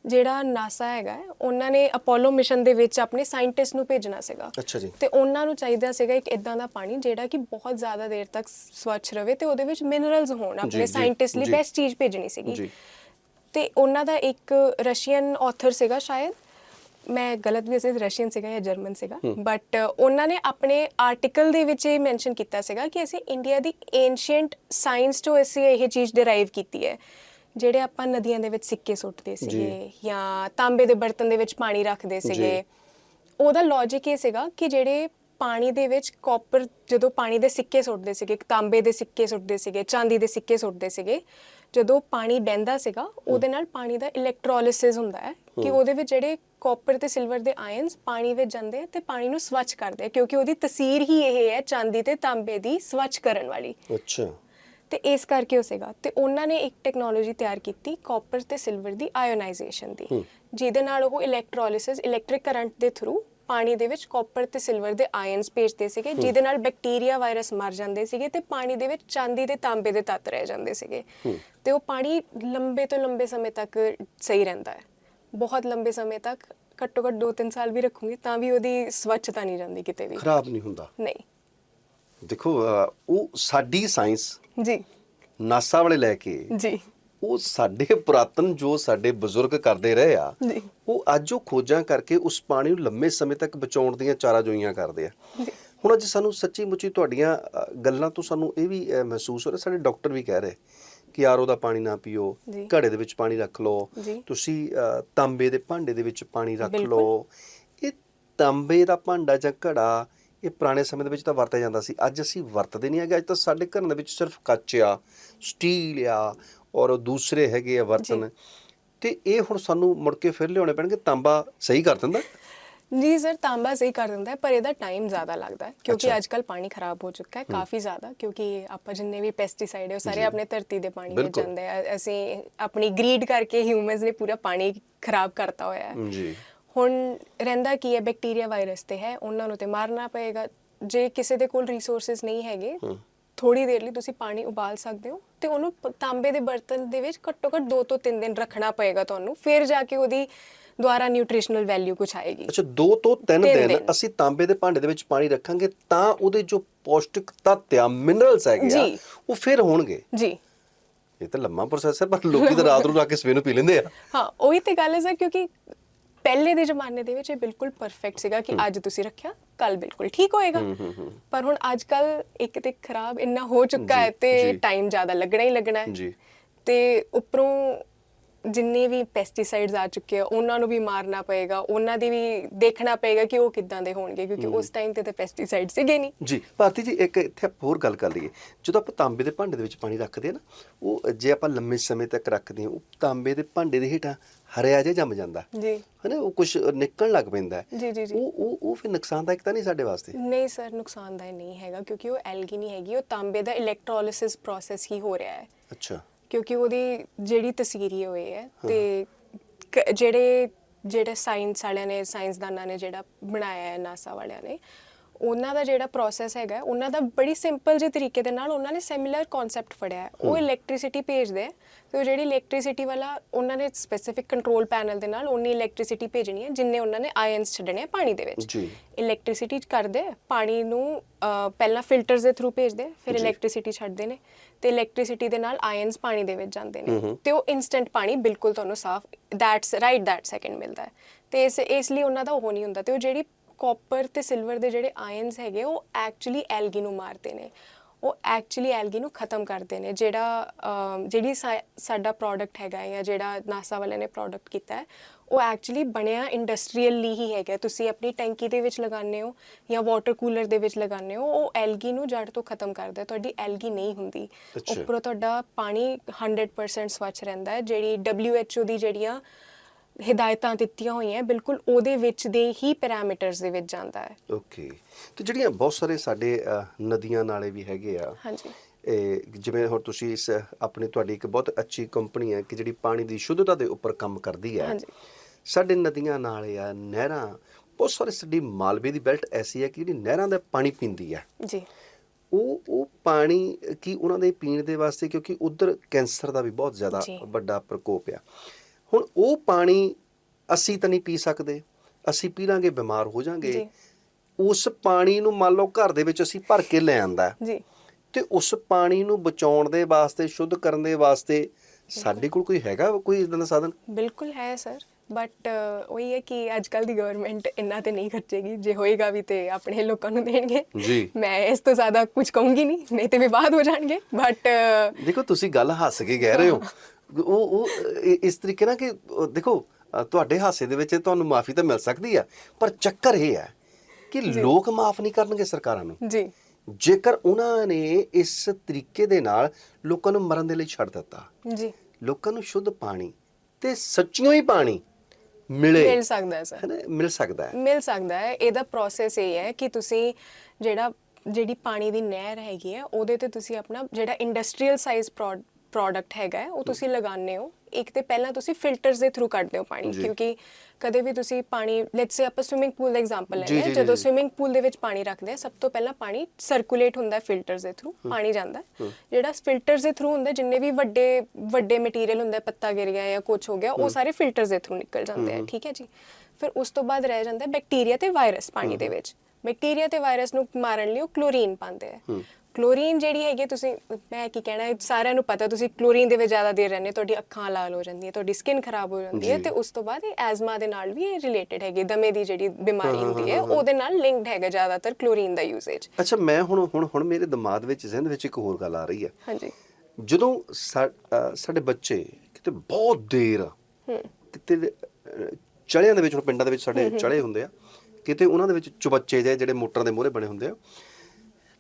ਜਿਹੜਾ ਨਾਸਾ ਹੈਗਾ ਉਹਨਾਂ ਨੇ ਅਪੋਲੋ ਮਿਸ਼ਨ ਦੇ ਵਿੱਚ ਆਪਣੇ ਸਾਇੰਟਿਸਟ ਨੂੰ ਭੇਜਣਾ ਸੀਗਾ। ਅੱਛਾ ਜੀ। ਤੇ ਉਹਨਾਂ ਨੂੰ ਚਾਹੀਦਾ ਸੀਗਾ ਇੱਕ ਇਦਾਂ ਦਾ ਪਾਣੀ ਜਿਹੜਾ ਕਿ ਬਹੁਤ ਜ਼ਿਆਦਾ ਦੇਰ ਤੱਕ ਸਵੱਛ ਰਵੇ ਤੇ ਉਹਦੇ ਵਿੱਚ ਮਿਨਰਲਸ ਹੋਣ ਆਪਣੇ ਸਾਇੰਟਿਸਟ ਲਈ। ਬੈਸਟ ਚੀਜ਼ ਭੇਜਣੀ ਸੀਗੀ। ਜੀ। ਤੇ ਉਹਨਾਂ ਦਾ ਇੱਕ ਰਸ਼ੀਅਨ ਆਥਰ ਸੀਗਾ ਸ਼ਾਇਦ। ਮੈਂ ਗਲਤ ਵੀ ਸੀ ਰਸ਼ੀਅਨ ਸੀਗਾ ਜਾਂ ਜਰਮਨ ਸੀਗਾ। ਬਟ ਉਹਨਾਂ ਨੇ ਆਪਣੇ ਆਰਟੀਕਲ ਦੇ ਵਿੱਚ ਇਹ ਮੈਂਸ਼ਨ ਕੀਤਾ ਸੀਗਾ ਕਿ ਅਸੀਂ ਇੰਡੀਆ ਦੀ ਐਂਸ਼ੀਅੰਟ ਸਾਇੰਸ ਤੋਂ ਅਸੀਂ ਇਹ ਚੀਜ਼ ਡਿਰਾਈਵ ਕੀਤੀ ਹੈ। ਜਿਹੜੇ ਆਪਾਂ ਨਦੀਆਂ ਦੇ ਵਿੱਚ ਸਿੱਕੇ ਸੁੱਟਦੇ ਸੀਗੇ ਜਾਂ ਤਾਂਬੇ ਦੇ ਬਰਤਨ ਦੇ ਵਿੱਚ ਪਾਣੀ ਰੱਖਦੇ ਸੀਗੇ। ਉਹਦਾ ਲੌਜੀਕ ਇਹ ਸੀਗਾ ਕਿ ਜਿਹੜੇ ਪਾਣੀ ਦੇ ਵਿੱਚ ਕਾਪਰ ਜਦੋਂ ਪਾਣੀ ਦੇ ਸਿੱਕੇ ਸੁੱਟਦੇ ਸੀਗੇ ਤਾਂਬੇ ਦੇ ਸਿੱਕੇ ਸੁੱਟਦੇ ਸੀਗੇ ਚਾਂਦੀ ਦੇ ਸਿੱਕੇ ਸੁੱਟਦੇ ਸੀਗੇ ਜਦੋਂ ਪਾਣੀ ਬਹਿੰਦਾ ਸੀਗਾ ਉਹਦੇ ਨਾਲ ਪਾਣੀ ਦਾ ਇਲੈਕਟ੍ਰੋਲਿਸਿਸ ਹੁੰਦਾ ਹੈ ਕਿ ਉਹਦੇ ਵਿੱਚ ਜਿਹੜੇ ਕਾਪਰ ਤੇ ਸਿਲਵਰ ਦੇ ਆਇਨਸ ਪਾਣੀ ਵਿੱਚ ਜਾਂਦੇ ਆ ਤੇ ਪਾਣੀ ਨੂੰ ਸਵੱਛ ਕਰਦੇ ਆ ਕਿਉਂਕਿ ਉਹਦੀ ਤਸਵੀਰ ਹੀ ਇਹ ਹੈ ਚਾਂਦੀ ਤੇ ਤਾਂਬੇ ਦੀ ਸਵੱਛ ਕਰਨ ਵਾਲੀ। ਅੱਛਾ। ਤੇ ਇਸ ਕਰਕੇ ਉਹ ਸੀਗਾ। ਤੇ ਉਹਨਾਂ ਨੇ ਇੱਕ ਟੈਕਨੋਲੋਜੀ ਤਿਆਰ ਕੀਤੀ ਕਾਪਰ ਤੇ ਸਿਲਵਰ ਦੀ ਆਇਓਨਾਈਜੇਸ਼ਨ ਦੀ ਜਿਹਦੇ ਨਾਲ ਉਹ ਇਲੈਕਟ੍ਰੋਲਿਸਿਸ ਇਲੈਕਟ੍ਰਿਕ ਕਰੰਟ ਦੇ ਥਰੂ ਪਾਣੀ ਦੇ ਵਿੱਚ ਕਾਪਰ ਤੇ ਸਿਲਵਰ ਦੇ ਆਇਨਸ ਭੇਜਦੇ ਸੀਗੇ ਜਿਹਦੇ ਨਾਲ ਬੈਕਟੀਰੀਆ ਵਾਇਰਸ ਮਰ ਜਾਂਦੇ ਸੀਗੇ ਤੇ ਪਾਣੀ ਦੇ ਵਿੱਚ ਚਾਂਦੀ ਤੇ ਤਾਂਬੇ ਦੇ ਤੱਤ ਰਹਿ ਜਾਂਦੇ ਸੀਗੇ। ਤੇ ਉਹ ਪਾਣੀ ਲੰਬੇ ਤੋਂ ਲੰਬੇ ਸਮੇਂ ਤੱਕ ਸਹੀ ਰਹਿੰਦਾ ਹੈ। ਬਹੁਤ ਲੰਬੇ ਸਮੇਂ ਤੱਕ ਘੱਟੋ ਘੱਟ 2-3 ਸਾਲ ਵੀ ਰੱਖੂਗੇ ਤਾਂ ਵੀ ਉਹਦੀ ਸਵੱਛਤਾ ਨਹੀਂ ਜਾਂਦੀ ਕਿਤੇ ਵੀ। ਖਰਾਬ ਨਹੀਂ ਹੁੰਦਾ। ਨਹੀਂ। ਦੇਖੋ ਉਹ ਸਾਡੀ ਸਾਇੰਸ ਜੀ। ਨਾਸਾ ਵਾਲੇ ਲੈ ਕੇ ਜੀ। ਉਹ ਸਾਡੇ ਪੁਰਾਤਨ ਜੋ ਸਾਡੇ ਬਜ਼ੁਰਗ ਕਰਦੇ ਰਹੇ ਆ ਉਹ ਅੱਜ ਉਹ ਖੋਜਾਂ ਕਰਕੇ ਉਸ ਪਾਣੀ ਨੂੰ ਲੰਮੇ ਸਮੇਂ ਤੱਕ ਬਚਾਉਣ ਦੀਆਂ ਚਾਰਾ ਜੋਈਆਂ ਕਰਦੇ ਆ ਹੁਣ ਅੱਜ ਸਾਨੂੰ ਸੱਚੀ ਮੁੱਚੀ ਤੁਹਾਡੀਆਂ ਗੱਲਾਂ ਤੋਂ ਸਾਨੂੰ ਇਹ ਵੀ ਮਹਿਸੂਸ ਹੋ ਰਿਹਾ ਸਾਡੇ ਡਾਕਟਰ ਵੀ ਕਹਿ ਰਹੇ ਕਿ ਆਰਓ ਦਾ ਪਾਣੀ ਨਾ ਪੀਓ। ਘੜੇ ਦੇ ਵਿੱਚ ਪਾਣੀ ਰੱਖ ਲਓ। ਤੁਸੀਂ ਤਾਂਬੇ ਦੇ ਭਾਂਡੇ ਦੇ ਵਿੱਚ ਪਾਣੀ ਰੱਖ। ਲਓ ਇਹ ਤਾਂਬੇ ਦਾ ਭਾਂਡਾ ਜਾਂ ਘੜਾ ਇਹ ਪੁਰਾਣੇ ਸਮੇਂ ਦੇ ਵਿੱਚ ਤਾਂ ਵਰਤਿਆ ਜਾਂਦਾ ਸੀ ਅੱਜ ਅਸੀਂ ਵਰਤਦੇ ਨਹੀਂ ਹੈਗੇ ਅੱਜ ਤਾਂ ਸਾਡੇ ਘਰਾਂ ਦੇ ਵਿੱਚ ਸਿਰਫ ਕੱਚ ਆ ਸਟੀਲ ਆ ਔਰ ਦੂਸਰੇ ਹੈਗੇ ਆ ਬਰਤਨ ਤੇ ਇਹ ਹੁਣ ਸਾਨੂੰ ਮੁੜ ਕੇ ਫਿਰ ਲਿਆਉਣੇ ਪੈਣਗੇ। ਤਾਂਬਾ ਸਹੀ ਕਰ ਦਿੰਦਾ? ਜੀ ਸਰ ਤਾਂਬਾ ਸਹੀ ਕਰ ਦਿੰਦਾ ਹੈ ਪਰ ਇਹਦਾ ਟਾਈਮ ਜ਼ਿਆਦਾ ਲੱਗਦਾ ਹੈ ਕਿਉਂਕਿ। ਅੱਜ ਕੱਲ ਪਾਣੀ ਖਰਾਬ ਹੋ ਚੁੱਕਾ ਹੈ ਕਾਫੀ ਜ਼ਿਆਦਾ ਕਿਉਂਕਿ ਆਪਾਂ ਜਿੰਨੇ ਵੀ ਪੈਸਟੀਸਾਈਡ ਹੈ ਉਹ ਸਾਰੇ ਆਪਣੇ ਧਰਤੀ ਦੇ ਪਾਣੀ ਵਿੱਚ। ਜਾਂਦੇ ਆ। ਅਸੀਂ ਆਪਣੀ ਗਰੀਡ ਕਰਕੇ ਹਿਊਮਨਸ ਨੇ ਪੂਰਾ ਪਾਣੀ ਖਰਾਬ ਕਰਤਾ ਹੋਇਆ ਹੈ। ਜੀ। ਹੁਣ ਰਹਿੰਦਾ ਕੀ ਹੈ ਬੈਕਟੀਰੀਆ ਵਾਇਰਸ ਤੇ ਹੈ ਉਹਨਾਂ ਨੂੰ ਤੇ ਮਾਰਨਾ ਪਏਗਾ। ਜੇ ਕਿਸੇ ਦੇ ਕੋਲ ਰਿਸੋਰਸਸ ਨਹੀਂ ਹੈਗੇ ਥੋੜੀ ਦੇਰ ਲਈ ਤੁਸੀਂ ਪਾਣੀ ਉਬਾਲ ਸਕਦੇ ਹੋ ਤੇ ਉਹਨੂੰ ਪ- ਤਾਂਬੇ ਦੇ ਬਰਤਨ ਦੇ ਵਿੱਚ ਘੱਟੋ ਘੱਟ 2 ਤੋਂ 3 ਦਿਨ ਰੱਖਣਾ ਪਏਗਾ ਤੁਹਾਨੂੰ ਫਿਰ ਜਾ ਕੇ ਉਹਦੀ ਦੁਆਰਾ ਨਿਊਟ੍ਰੀਸ਼ਨਲ ਵੈਲਿਊ ਕੁਛ ਆਏਗੀ ਅੱਛਾ 2 ਤੋਂ 3 ਤਿੰਨ ਦਿਨ ਦਿਨ। ਅਸੀਂ ਤਾਂਬੇ ਦੇ ਭਾਂਡੇ ਦੇ ਵਿੱਚ ਪਾਣੀ ਰੱਖਾਂਗੇ ਤਾਂ ਉਹਦੇ ਜੋ ਪੌਸ਼ਟਿਕ ਤੱਤ ਆ ਮਿਨਰਲਸ ਹੈਗੇ ਆ ਜੀ। ਉਹ ਫਿਰ ਹੋਣਗੇ ਜੀ ਇਹ ਤਾਂ ਲੰਮਾ ਪ੍ਰੋਸੈਸ ਹੈ ਪਰ ਲੋਕੀ ਤਾਂ ਰਾਤ ਨੂੰ ਰੱਖ ਕੇ ਸਵੇਰ ਨੂੰ ਪੀ ਲੈਂਦੇ ਆ ਹਾਂ ਉਹੀ ਤੇ ਗੱਲ ਹੈ ਸਰ ਕਿਉਂਕਿ ਪਹਿਲੇ ਦੇ ਜ਼ਮਾਨੇ ਦੇ ਵਿੱਚ ਇਹ ਬਿਲਕੁਲ ਪਰਫੈਕਟ ਸੀਗਾ ਕਿ ਅੱਜ ਤੁਸੀਂ ਰੱਖਿਆ ਕੱਲ ਬਿਲਕੁਲ ਠੀਕ ਹੋਏਗਾ। ਪਰ ਹੁਣ ਅੱਜ ਕੱਲ ਇੱਕ ਤੇ ਖਰਾਬ ਇੰਨਾ ਹੋ ਚੁੱਕਾ ਹੈ ਤੇ। ਟਾਈਮ ਜ਼ਿਆਦਾ ਲੱਗਣਾ ਹੀ ਲੱਗਣਾ ਹੈ। ਜੀ। ਤੇ ਉੱਪਰੋਂ ਜਿੰਨੇ ਵੀ ਪੈਸਟੀਸਾਈਡਸ ਆ ਚੁੱਕੇ ਆ ਉਹਨਾਂ ਨੂੰ ਵੀ ਮਾਰਨਾ ਪਏਗਾ ਉਹਨਾਂ ਦੀ ਵੀ ਦੇਖਣਾ ਪਏਗਾ ਕਿ ਉਹ ਕਿੱਦਾਂ ਦੇ ਹੋਣਗੇ ਕਿਉਂਕਿ ਉਸ ਟਾਈਮ ਤੇ ਤਾਂ ਪੈਸਟੀਸਾਈਡ ਸੀਗੇ ਨਹੀਂ। ਜੀ ਭਾਰਤੀ ਜੀ ਇੱਕ ਇੱਥੇ ਹੋਰ ਗੱਲ ਕਰ ਲਈਏ। ਜਦੋਂ ਆਪਾਂ ਤਾਂਬੇ ਦੇ ਭਾਂਡੇ ਦੇ ਵਿੱਚ ਪਾਣੀ ਰੱਖਦੇ ਆ ਨਾ ਉਹ ਜੇ ਆਪਾਂ ਲੰਮੇ ਸਮੇਂ ਤੱਕ ਰੱਖਦੇ ਹਾਂ ਉਹ ਤਾਂਬੇ ਦੇ ਭਾਂਡੇ ਦੇ ਹੇਠਾਂ ਹਰਿਆ ਜਿਹਾ ਜੰਮ ਜਾਂਦਾ। ਜੀ। ਹਨਾ ਉਹ ਕੁਝ ਨਿਕਲਣ ਲੱਗ ਪੈਂਦਾ। ਜੀ, ਜੀ, ਜੀ। ਉਹ ਉਹ ਉਹ ਫਿਰ ਨੁਕਸਾਨਦਾਇਕ ਤਾਂ ਨਹੀਂ ਸਾਡੇ ਵਾਸਤੇ? ਨਹੀਂ ਸਰ ਨੁਕਸਾਨਦਾਇਕ ਨਹੀਂ ਹੈਗਾ ਕਿਉਂਕਿ ਉਹ ਐਲਗੀ ਨਹੀਂ ਹੈਗੀ ਉਹ ਤਾਂਬੇ ਦਾ ਇਲੈਕਟ੍ਰੋਲਿਸਿਸ ਪ੍ਰੋਸੈਸ ਹੀ ਹੋ ਰਿਹਾ ਹੈ। ਅੱਛਾ। ਕਿਉਂਕਿ ਉਹਦੀ ਜਿਹੜੀ ਤਸਵੀਰੀ ਹੋਈ ਹੈ ਤੇ ਜਿਹੜੇ ਜਿਹੜੇ ਸਾਇੰਸ ਵਾਲਿਆਂ ਨੇ ਸਾਇੰਸਦਾਨਾਂ ਨੇ ਜਿਹੜਾ ਬਣਾਇਆ ਹੈ ਨਾਸਾ ਵਾਲਿਆਂ ਨੇ ਉਹਨਾਂ ਦਾ ਜਿਹੜਾ ਪ੍ਰੋਸੈਸ ਹੈਗਾ ਉਹਨਾਂ ਦਾ ਬੜੀ ਸਿੰਪਲ ਜਿਹੇ ਤਰੀਕੇ ਦੇ ਨਾਲ ਉਹਨਾਂ ਨੇ ਸਿਮਿਲਰ ਕਨਸੈਪਟ ਫੜਿਆ ਹੈ। ਉਹ ਇਲੈਕਟ੍ਰਿਸਿਟੀ ਭੇਜਦੇ ਤੇ ਉਹ ਜਿਹੜੀ ਇਲੈਕਟ੍ਰਿਸਿਟੀ ਵਾਲਾ ਉਹਨਾਂ ਨੇ ਸਪੈਸੀਫਿਕ ਕੰਟਰੋਲ ਪੈਨਲ ਦੇ ਨਾਲ ਉਨੀ ਇਲੈਕਟ੍ਰਿਸਿਟੀ ਭੇਜਣੀ ਹੈ ਜਿੰਨੇ ਉਹਨਾਂ ਨੇ ਆਇਨਸ ਛੱਡਣੇ ਆ ਪਾਣੀ ਦੇ ਵਿੱਚ। ਜੀ। ਇਲੈਕਟ੍ਰਿਸਿਟੀ ਕਰਦੇ ਪਾਣੀ ਨੂੰ ਪਹਿਲਾਂ ਫਿਲਟਰਸ ਦੇ ਥਰੂ ਭੇਜਦੇ ਫਿਰ। ਇਲੈਕਟ੍ਰਿਸਿਟੀ ਛੱਡਦੇ ਨੇ ਤੇ ਇਲੈਕਟ੍ਰਿਸਿਟੀ ਦੇ ਨਾਲ ਆਇਨਸ ਪਾਣੀ ਦੇ ਵਿੱਚ ਜਾਂਦੇ ਨੇ ਤੇ ਉਹ ਇਨਸਟੈਂਟ ਪਾਣੀ ਬਿਲਕੁਲ ਤੁਹਾਨੂੰ ਸਾਫ਼ ਦੈਟਸ ਰਾਈਟ ਦੈਟ ਸੈਕਿੰਡ ਮਿਲਦਾ ਹੈ। ਤੇ ਇਸ ਇਸ ਲਈ ਉਹਨਾਂ ਦਾ ਉਹ ਨਹੀਂ ਹੁੰਦਾ ਤੇ ਉਹ ਜਿਹੜੀ ਕਾਪਰ ਤੇ ਸਿਲਵਰ ਦੇ ਜਿਹੜੇ ਆਇਨਸ ਹੈਗੇ ਉਹ ਐਕਚੁਅਲੀ ਐਲਗੀ ਨੂੰ ਮਾਰਦੇ ਨੇ। ਉਹ ਐਕਚੁਅਲੀ ਐਲਗੀ ਨੂੰ ਖਤਮ ਕਰਦੇ ਨੇ ਜਿਹੜਾ ਜਿਹੜੀ ਸਾਡਾ ਪ੍ਰੋਡਕਟ ਹੈਗਾ ਜਾਂ ਜਿਹੜਾ ਨਾਸਾ ਵਾਲਿਆਂ ਨੇ ਪ੍ਰੋਡਕਟ ਕੀਤਾ ਹੈ ਉਹ ਐਕਚੁਅਲੀ ਬਣਿਆ ਇੰਡਸਟਰੀਅਲੀ ਹੀ ਹੈਗਾ। ਤੁਸੀਂ ਆਪਣੀ ਟੈਂਕੀ ਦੇ ਵਿੱਚ ਲਗਾਉਂਦੇ ਹੋ ਜਾਂ ਵਾਟਰ ਕੂਲਰ ਦੇ ਵਿੱਚ ਲਗਾਉਂਦੇ ਹੋ ਉਹ ਐਲਗੀ ਨੂੰ ਜੜ ਤੋਂ ਖਤਮ ਕਰਦਾ ਹੈ। ਤੁਹਾਡੀ ਐਲਗੀ ਨਹੀਂ ਹੁੰਦੀ। ਉੱਪਰੋਂ ਤੁਹਾਡਾ ਪਾਣੀ 100% ਸਵੱਛ ਰਹਿੰਦਾ ਹੈ ਜਿਹੜੀ WHO ਦੀ ਜਿਹੜੀਆਂ ਹਿਦਾਇਤਾਂ ਦਿੱਤੀਆਂ ਹੋਈਆਂ ਬਿਲਕੁਲ ਉਹਦੇ ਵਿੱਚ ਦੇ ਹੀ ਪੈਰਾਮੀਟਰਸ ਦੇ ਵਿੱਚ ਜਾਂਦਾ ਹੈ। ਓਕੇ ਤੇ ਜਿਹੜੀਆਂ ਬਹੁਤ ਸਾਰੇ ਸਾਡੇ ਨਦੀਆਂ ਨਾਲੇ ਵੀ ਹੈਗੇ ਆ ਹਾਂਜੀ। ਇਹ ਜਿਵੇਂ ਹੁਣ ਤੁਸੀਂ ਇਸ ਆਪਣੀ ਤੁਹਾਡੀ ਇੱਕ ਬਹੁਤ ਅੱਛੀ ਕੰਪਨੀ ਹੈ ਕਿ ਜਿਹੜੀ ਪਾਣੀ ਦੀ ਸ਼ੁੱਧਤਾ ਦੇ ਉੱਪਰ ਕੰਮ ਕਰਦੀ ਹੈ। ਹਾਂਜੀ। ਸਾਡੇ ਨਦੀਆਂ ਨਾਲੇ ਆ ਨਹਿਰਾਂ ਬਹੁਤ ਸਾਰੇ ਸਾਡੀ ਮਾਲਵੇ ਦੀ ਬੈਲਟ ਐਸੀ ਹੈ ਕਿ ਜਿਹੜੀ ਨਹਿਰਾਂ ਦਾ ਪਾਣੀ ਪੀਂਦੀ ਹੈ। ਜੀ। ਉਹ ਉਹ ਪਾਣੀ ਕੀ ਉਹਨਾਂ ਦੇ ਪੀਣ ਦੇ ਵਾਸਤੇ ਕਿਉਂਕਿ ਉਧਰ ਕੈਂਸਰ ਦਾ ਵੀ ਬਹੁਤ ਜ਼ਿਆਦਾ। ਵੱਡਾ ਪ੍ਰਕੋਪ ਆ। ਹੁਣ ਉਹ ਪਾਣੀ ਅਸੀਂ ਤਾਂ ਨਹੀਂ ਪੀ ਸਕਦੇ ਅਸੀਂ ਪੀ ਲਾਂਗੇ ਬਿਮਾਰ ਹੋ ਜਾਾਂਗੇ। ਉਸ ਪਾਣੀ ਨੂੰ ਮੰਨ ਲਓ ਘਰ ਦੇ ਵਿੱਚ ਅਸੀਂ ਭਰ ਕੇ ਲੈ ਆਂਦਾ। ਜੀ। ਤੇ ਉਸ ਪਾਣੀ ਨੂੰ ਬਚਾਉਣ ਦੇ ਵਾਸਤੇ ਸ਼ੁੱਧ ਕਰਨ ਦੇ ਵਾਸਤੇ ਸਾਡੇ ਕੋਲ ਕੋਈ ਹੈਗਾ ਕੋਈ ਇਦਾਂ ਦਾ ਸਾਧਨ? ਬਿਲਕੁਲ ਹੈ ਸਰ। ਬਟ ਉਹੀ ਹੈ ਕਿ ਅੱਜ ਕੱਲ ਦੀ ਗਵਰਨਮੈਂਟ ਇੰਨਾ ਤੇ ਨਹੀਂ ਖਰਚੇਗੀ। ਜੇ ਹੋਏਗਾ ਵੀ ਤੇ ਆਪਣੇ ਲੋਕਾਂ ਨੂੰ ਦੇਣਗੇ। ਜੀ। ਮੈਂ ਇਸ ਤੋਂ ਜ਼ਿਆਦਾ ਕੁਝ ਕਹੂੰਗੀ ਨਹੀਂ ਨਹੀਂ ਤੇ ਵਿਵਾਦ ਹੋ ਜਾਣਗੇ। ਬਟ ਦੇਖੋ ਤੁਸੀਂ ਗੱਲ ਹੱਸ ਕੇ ਕਹਿ ਰਹੇ ਹੋ। ਉਹ ਉਹ ਇਸ ਤਰੀਕੇ ਨਾਲ ਕਿ ਦੇਖੋ ਤੁਹਾਡੇ ਹਾਸੇ ਦੇ ਵਿੱਚ ਤੁਹਾਨੂੰ ਮਾਫੀ ਤਾਂ ਮਿਲ ਸਕਦੀ ਆ ਪਰ ਚੱਕਰ ਇਹ ਹੈ ਕਿ ਲੋਕ ਮਾਫ ਨਹੀਂ ਕਰਨਗੇ ਸਰਕਾਰਾਂ ਨੂੰ। ਜੀ। ਜੇਕਰ ਉਹਨਾਂ ਨੇ ਇਸ ਤਰੀਕੇ ਦੇ ਨਾਲ ਲੋਕਾਂ ਨੂੰ ਮਰਨ ਦੇ ਲਈ ਛੱਡ ਦਿੱਤਾ ਜੀ। ਲੋਕਾਂ ਨੂੰ ਸ਼ੁੱਧ ਪਾਣੀ ਤੇ ਸੱਚੀਓ ਹੀ ਪਾਣੀ ਮਿਲੇ ਮਿਲ ਸਕਦਾ ਹੈ ਸਰ। ਮਿਲ ਸਕਦਾ ਹੈ। ਮਿਲ ਸਕਦਾ ਹੈ। ਇਹਦਾ ਪ੍ਰੋਸੈਸ ਇਹ ਹੈ ਕਿ ਤੁਸੀਂ ਜਿਹੜਾ ਜਿਹੜੀ ਪਾਣੀ ਦੀ ਨਹਿਰ ਹੈਗੀ ਹੈ ਉਹਦੇ ਤੇ ਤੁਸੀਂ ਆਪਣਾ ਜਿਹੜਾ ਇੰਡਸਟਰੀਅਲ ਸਾਈਜ਼ ਪ੍ਰੋਡਕਟ ਹੈਗਾ ਉਹ ਤੁਸੀਂ ਲਗਾਉਂਦੇ ਹੋ। ਇੱਕ ਤੇ ਪਹਿਲਾਂ ਤੁਸੀਂ ਫਿਲਟਰਸ ਦੇ ਥਰੂ ਕੱਢਦੇ ਹੋ ਪਾਣੀ। ਕਿਉਂਕਿ ਕਦੇ ਵੀ ਤੁਸੀਂ ਪਾਣੀ ਲੈਟਸ ਸੇ ਆਪਾਂ ਸਵਿਮਿੰਗ ਪੂਲ ਦਾ ਐਗਜ਼ਾਮਪਲ ਲੈਂਦੇ ਹਾਂ ਜਦੋਂ। ਸਵਿਮਿੰਗ ਪੂਲ ਦੇ ਵਿੱਚ ਪਾਣੀ ਰੱਖਦੇ ਆ ਸਭ ਤੋਂ ਪਹਿਲਾਂ ਪਾਣੀ ਸਰਕੂਲੇਟ ਹੁੰਦਾ ਫਿਲਟਰਸ ਦੇ ਥਰੂ ਪਾਣੀ ਜਾਂਦਾ। ਜਿਹੜਾ ਫਿਲਟਰਸ ਦੇ ਥਰੂ ਹੁੰਦਾ ਜਿੰਨੇ ਵੀ ਵੱਡੇ ਵੱਡੇ ਮਟੀਰੀਅਲ ਹੁੰਦਾ ਪੱਤਾ ਗਿਰ ਗਿਆ ਜਾਂ ਕੁਝ ਹੋ ਗਿਆ ਉਹ ਸਾਰੇ ਫਿਲਟਰਸ ਦੇ ਥਰੂ ਨਿਕਲ ਜਾਂਦੇ ਆ ਠੀਕ ਹੈ ਜੀ? ਫਿਰ ਉਸ ਤੋਂ ਬਾਅਦ ਰਹਿ ਜਾਂਦਾ ਬੈਕਟੀਰੀਆ ਤੇ ਵਾਇਰਸ ਪਾਣੀ ਦੇ ਵਿੱਚ। ਬੈਕਟੀਰੀਆ ਤੇ ਵਾਇਰਸ ਨੂੰ ਮਾਰਨ ਲਈ ਉਹ ਕਲੋਰੀਨ ਪਾਉਂਦੇ ਆ। ਕਲੋਰੀਨ ਜਿਹੜੀ ਹੈਗੀ ਤੁਸੀਂ ਮੈਂ ਕੀ ਕਹਿਣਾ ਹੈ, ਸਾਰਿਆਂ ਨੂੰ ਪਤਾ ਤੁਸੀਂ ਕਲੋਰੀਨ ਦੇ ਵਿੱਚ ਜ਼ਿਆਦਾ ਦੇਰ ਰਹਿੰਦੇ ਹੋ, ਤੁਹਾਡੀ ਅੱਖਾਂ ਲਾਲ ਹੋ ਜਾਂਦੀਆਂ ਤੁਹਾਡੀ ਸਕਿਨ ਖਰਾਬ ਹੋ ਜਾਂਦੀ ਹੈ ਜੀ। ਤੇ ਉਸ ਤੋਂ ਬਾਅਦ ਇਹ ਐਜ਼ਮਾ ਦੇ ਨਾਲ ਵੀ ਇਹ ਰਿਲੇਟਡ ਹੈਗੀ ਦਮੇ ਦੀ ਜਿਹੜੀ ਬਿਮਾਰੀ ਹੁੰਦੀ ਹੈ ਉਹਦੇ ਨਾਲ ਲਿੰਕਡ ਹੈਗਾ ਜ਼ਿਆਦਾਤਰ ਕਲੋਰੀਨ ਦਾ ਯੂਸੇਜ ਅੱਛਾ ਮੈਂ ਹੁਣ ਹੁਣ ਹੁਣ ਮੇਰੇ ਦਿਮਾਗ ਵਿੱਚ ਜ਼ਿਹਨ ਵਿੱਚ ਇੱਕ ਹੋਰ ਗੱਲ ਆ ਰਹੀ ਹੈ। ਹਾਂਜੀ। ਜਦੋਂ ਸਾ- ਅ, ਸਾਡੇ ਬੱਚੇ ਕਿਤੇ ਬਹੁਤ ਦੇਰ ਕਿਤੇ ਅ, ਚੜਿਆਂ ਦੇ ਵਿੱਚ ਹੁਣ ਪਿੰਡਾਂ ਦੇ ਵਿੱਚ ਸਾਡੇ ਚੜੇ ਹੁੰਦੇ ਆ ਕਿਤੇ ਉਹਨਾਂ ਦੇ ਵਿੱਚ ਚੁਬੱਚੇ ਜਿਹੇ ਜਿਹੜੇ ਮੋਟਰਾਂ ਦੇ ਮੂਹਰੇ ਬਣੇ ਹੁੰਦੇ ਆ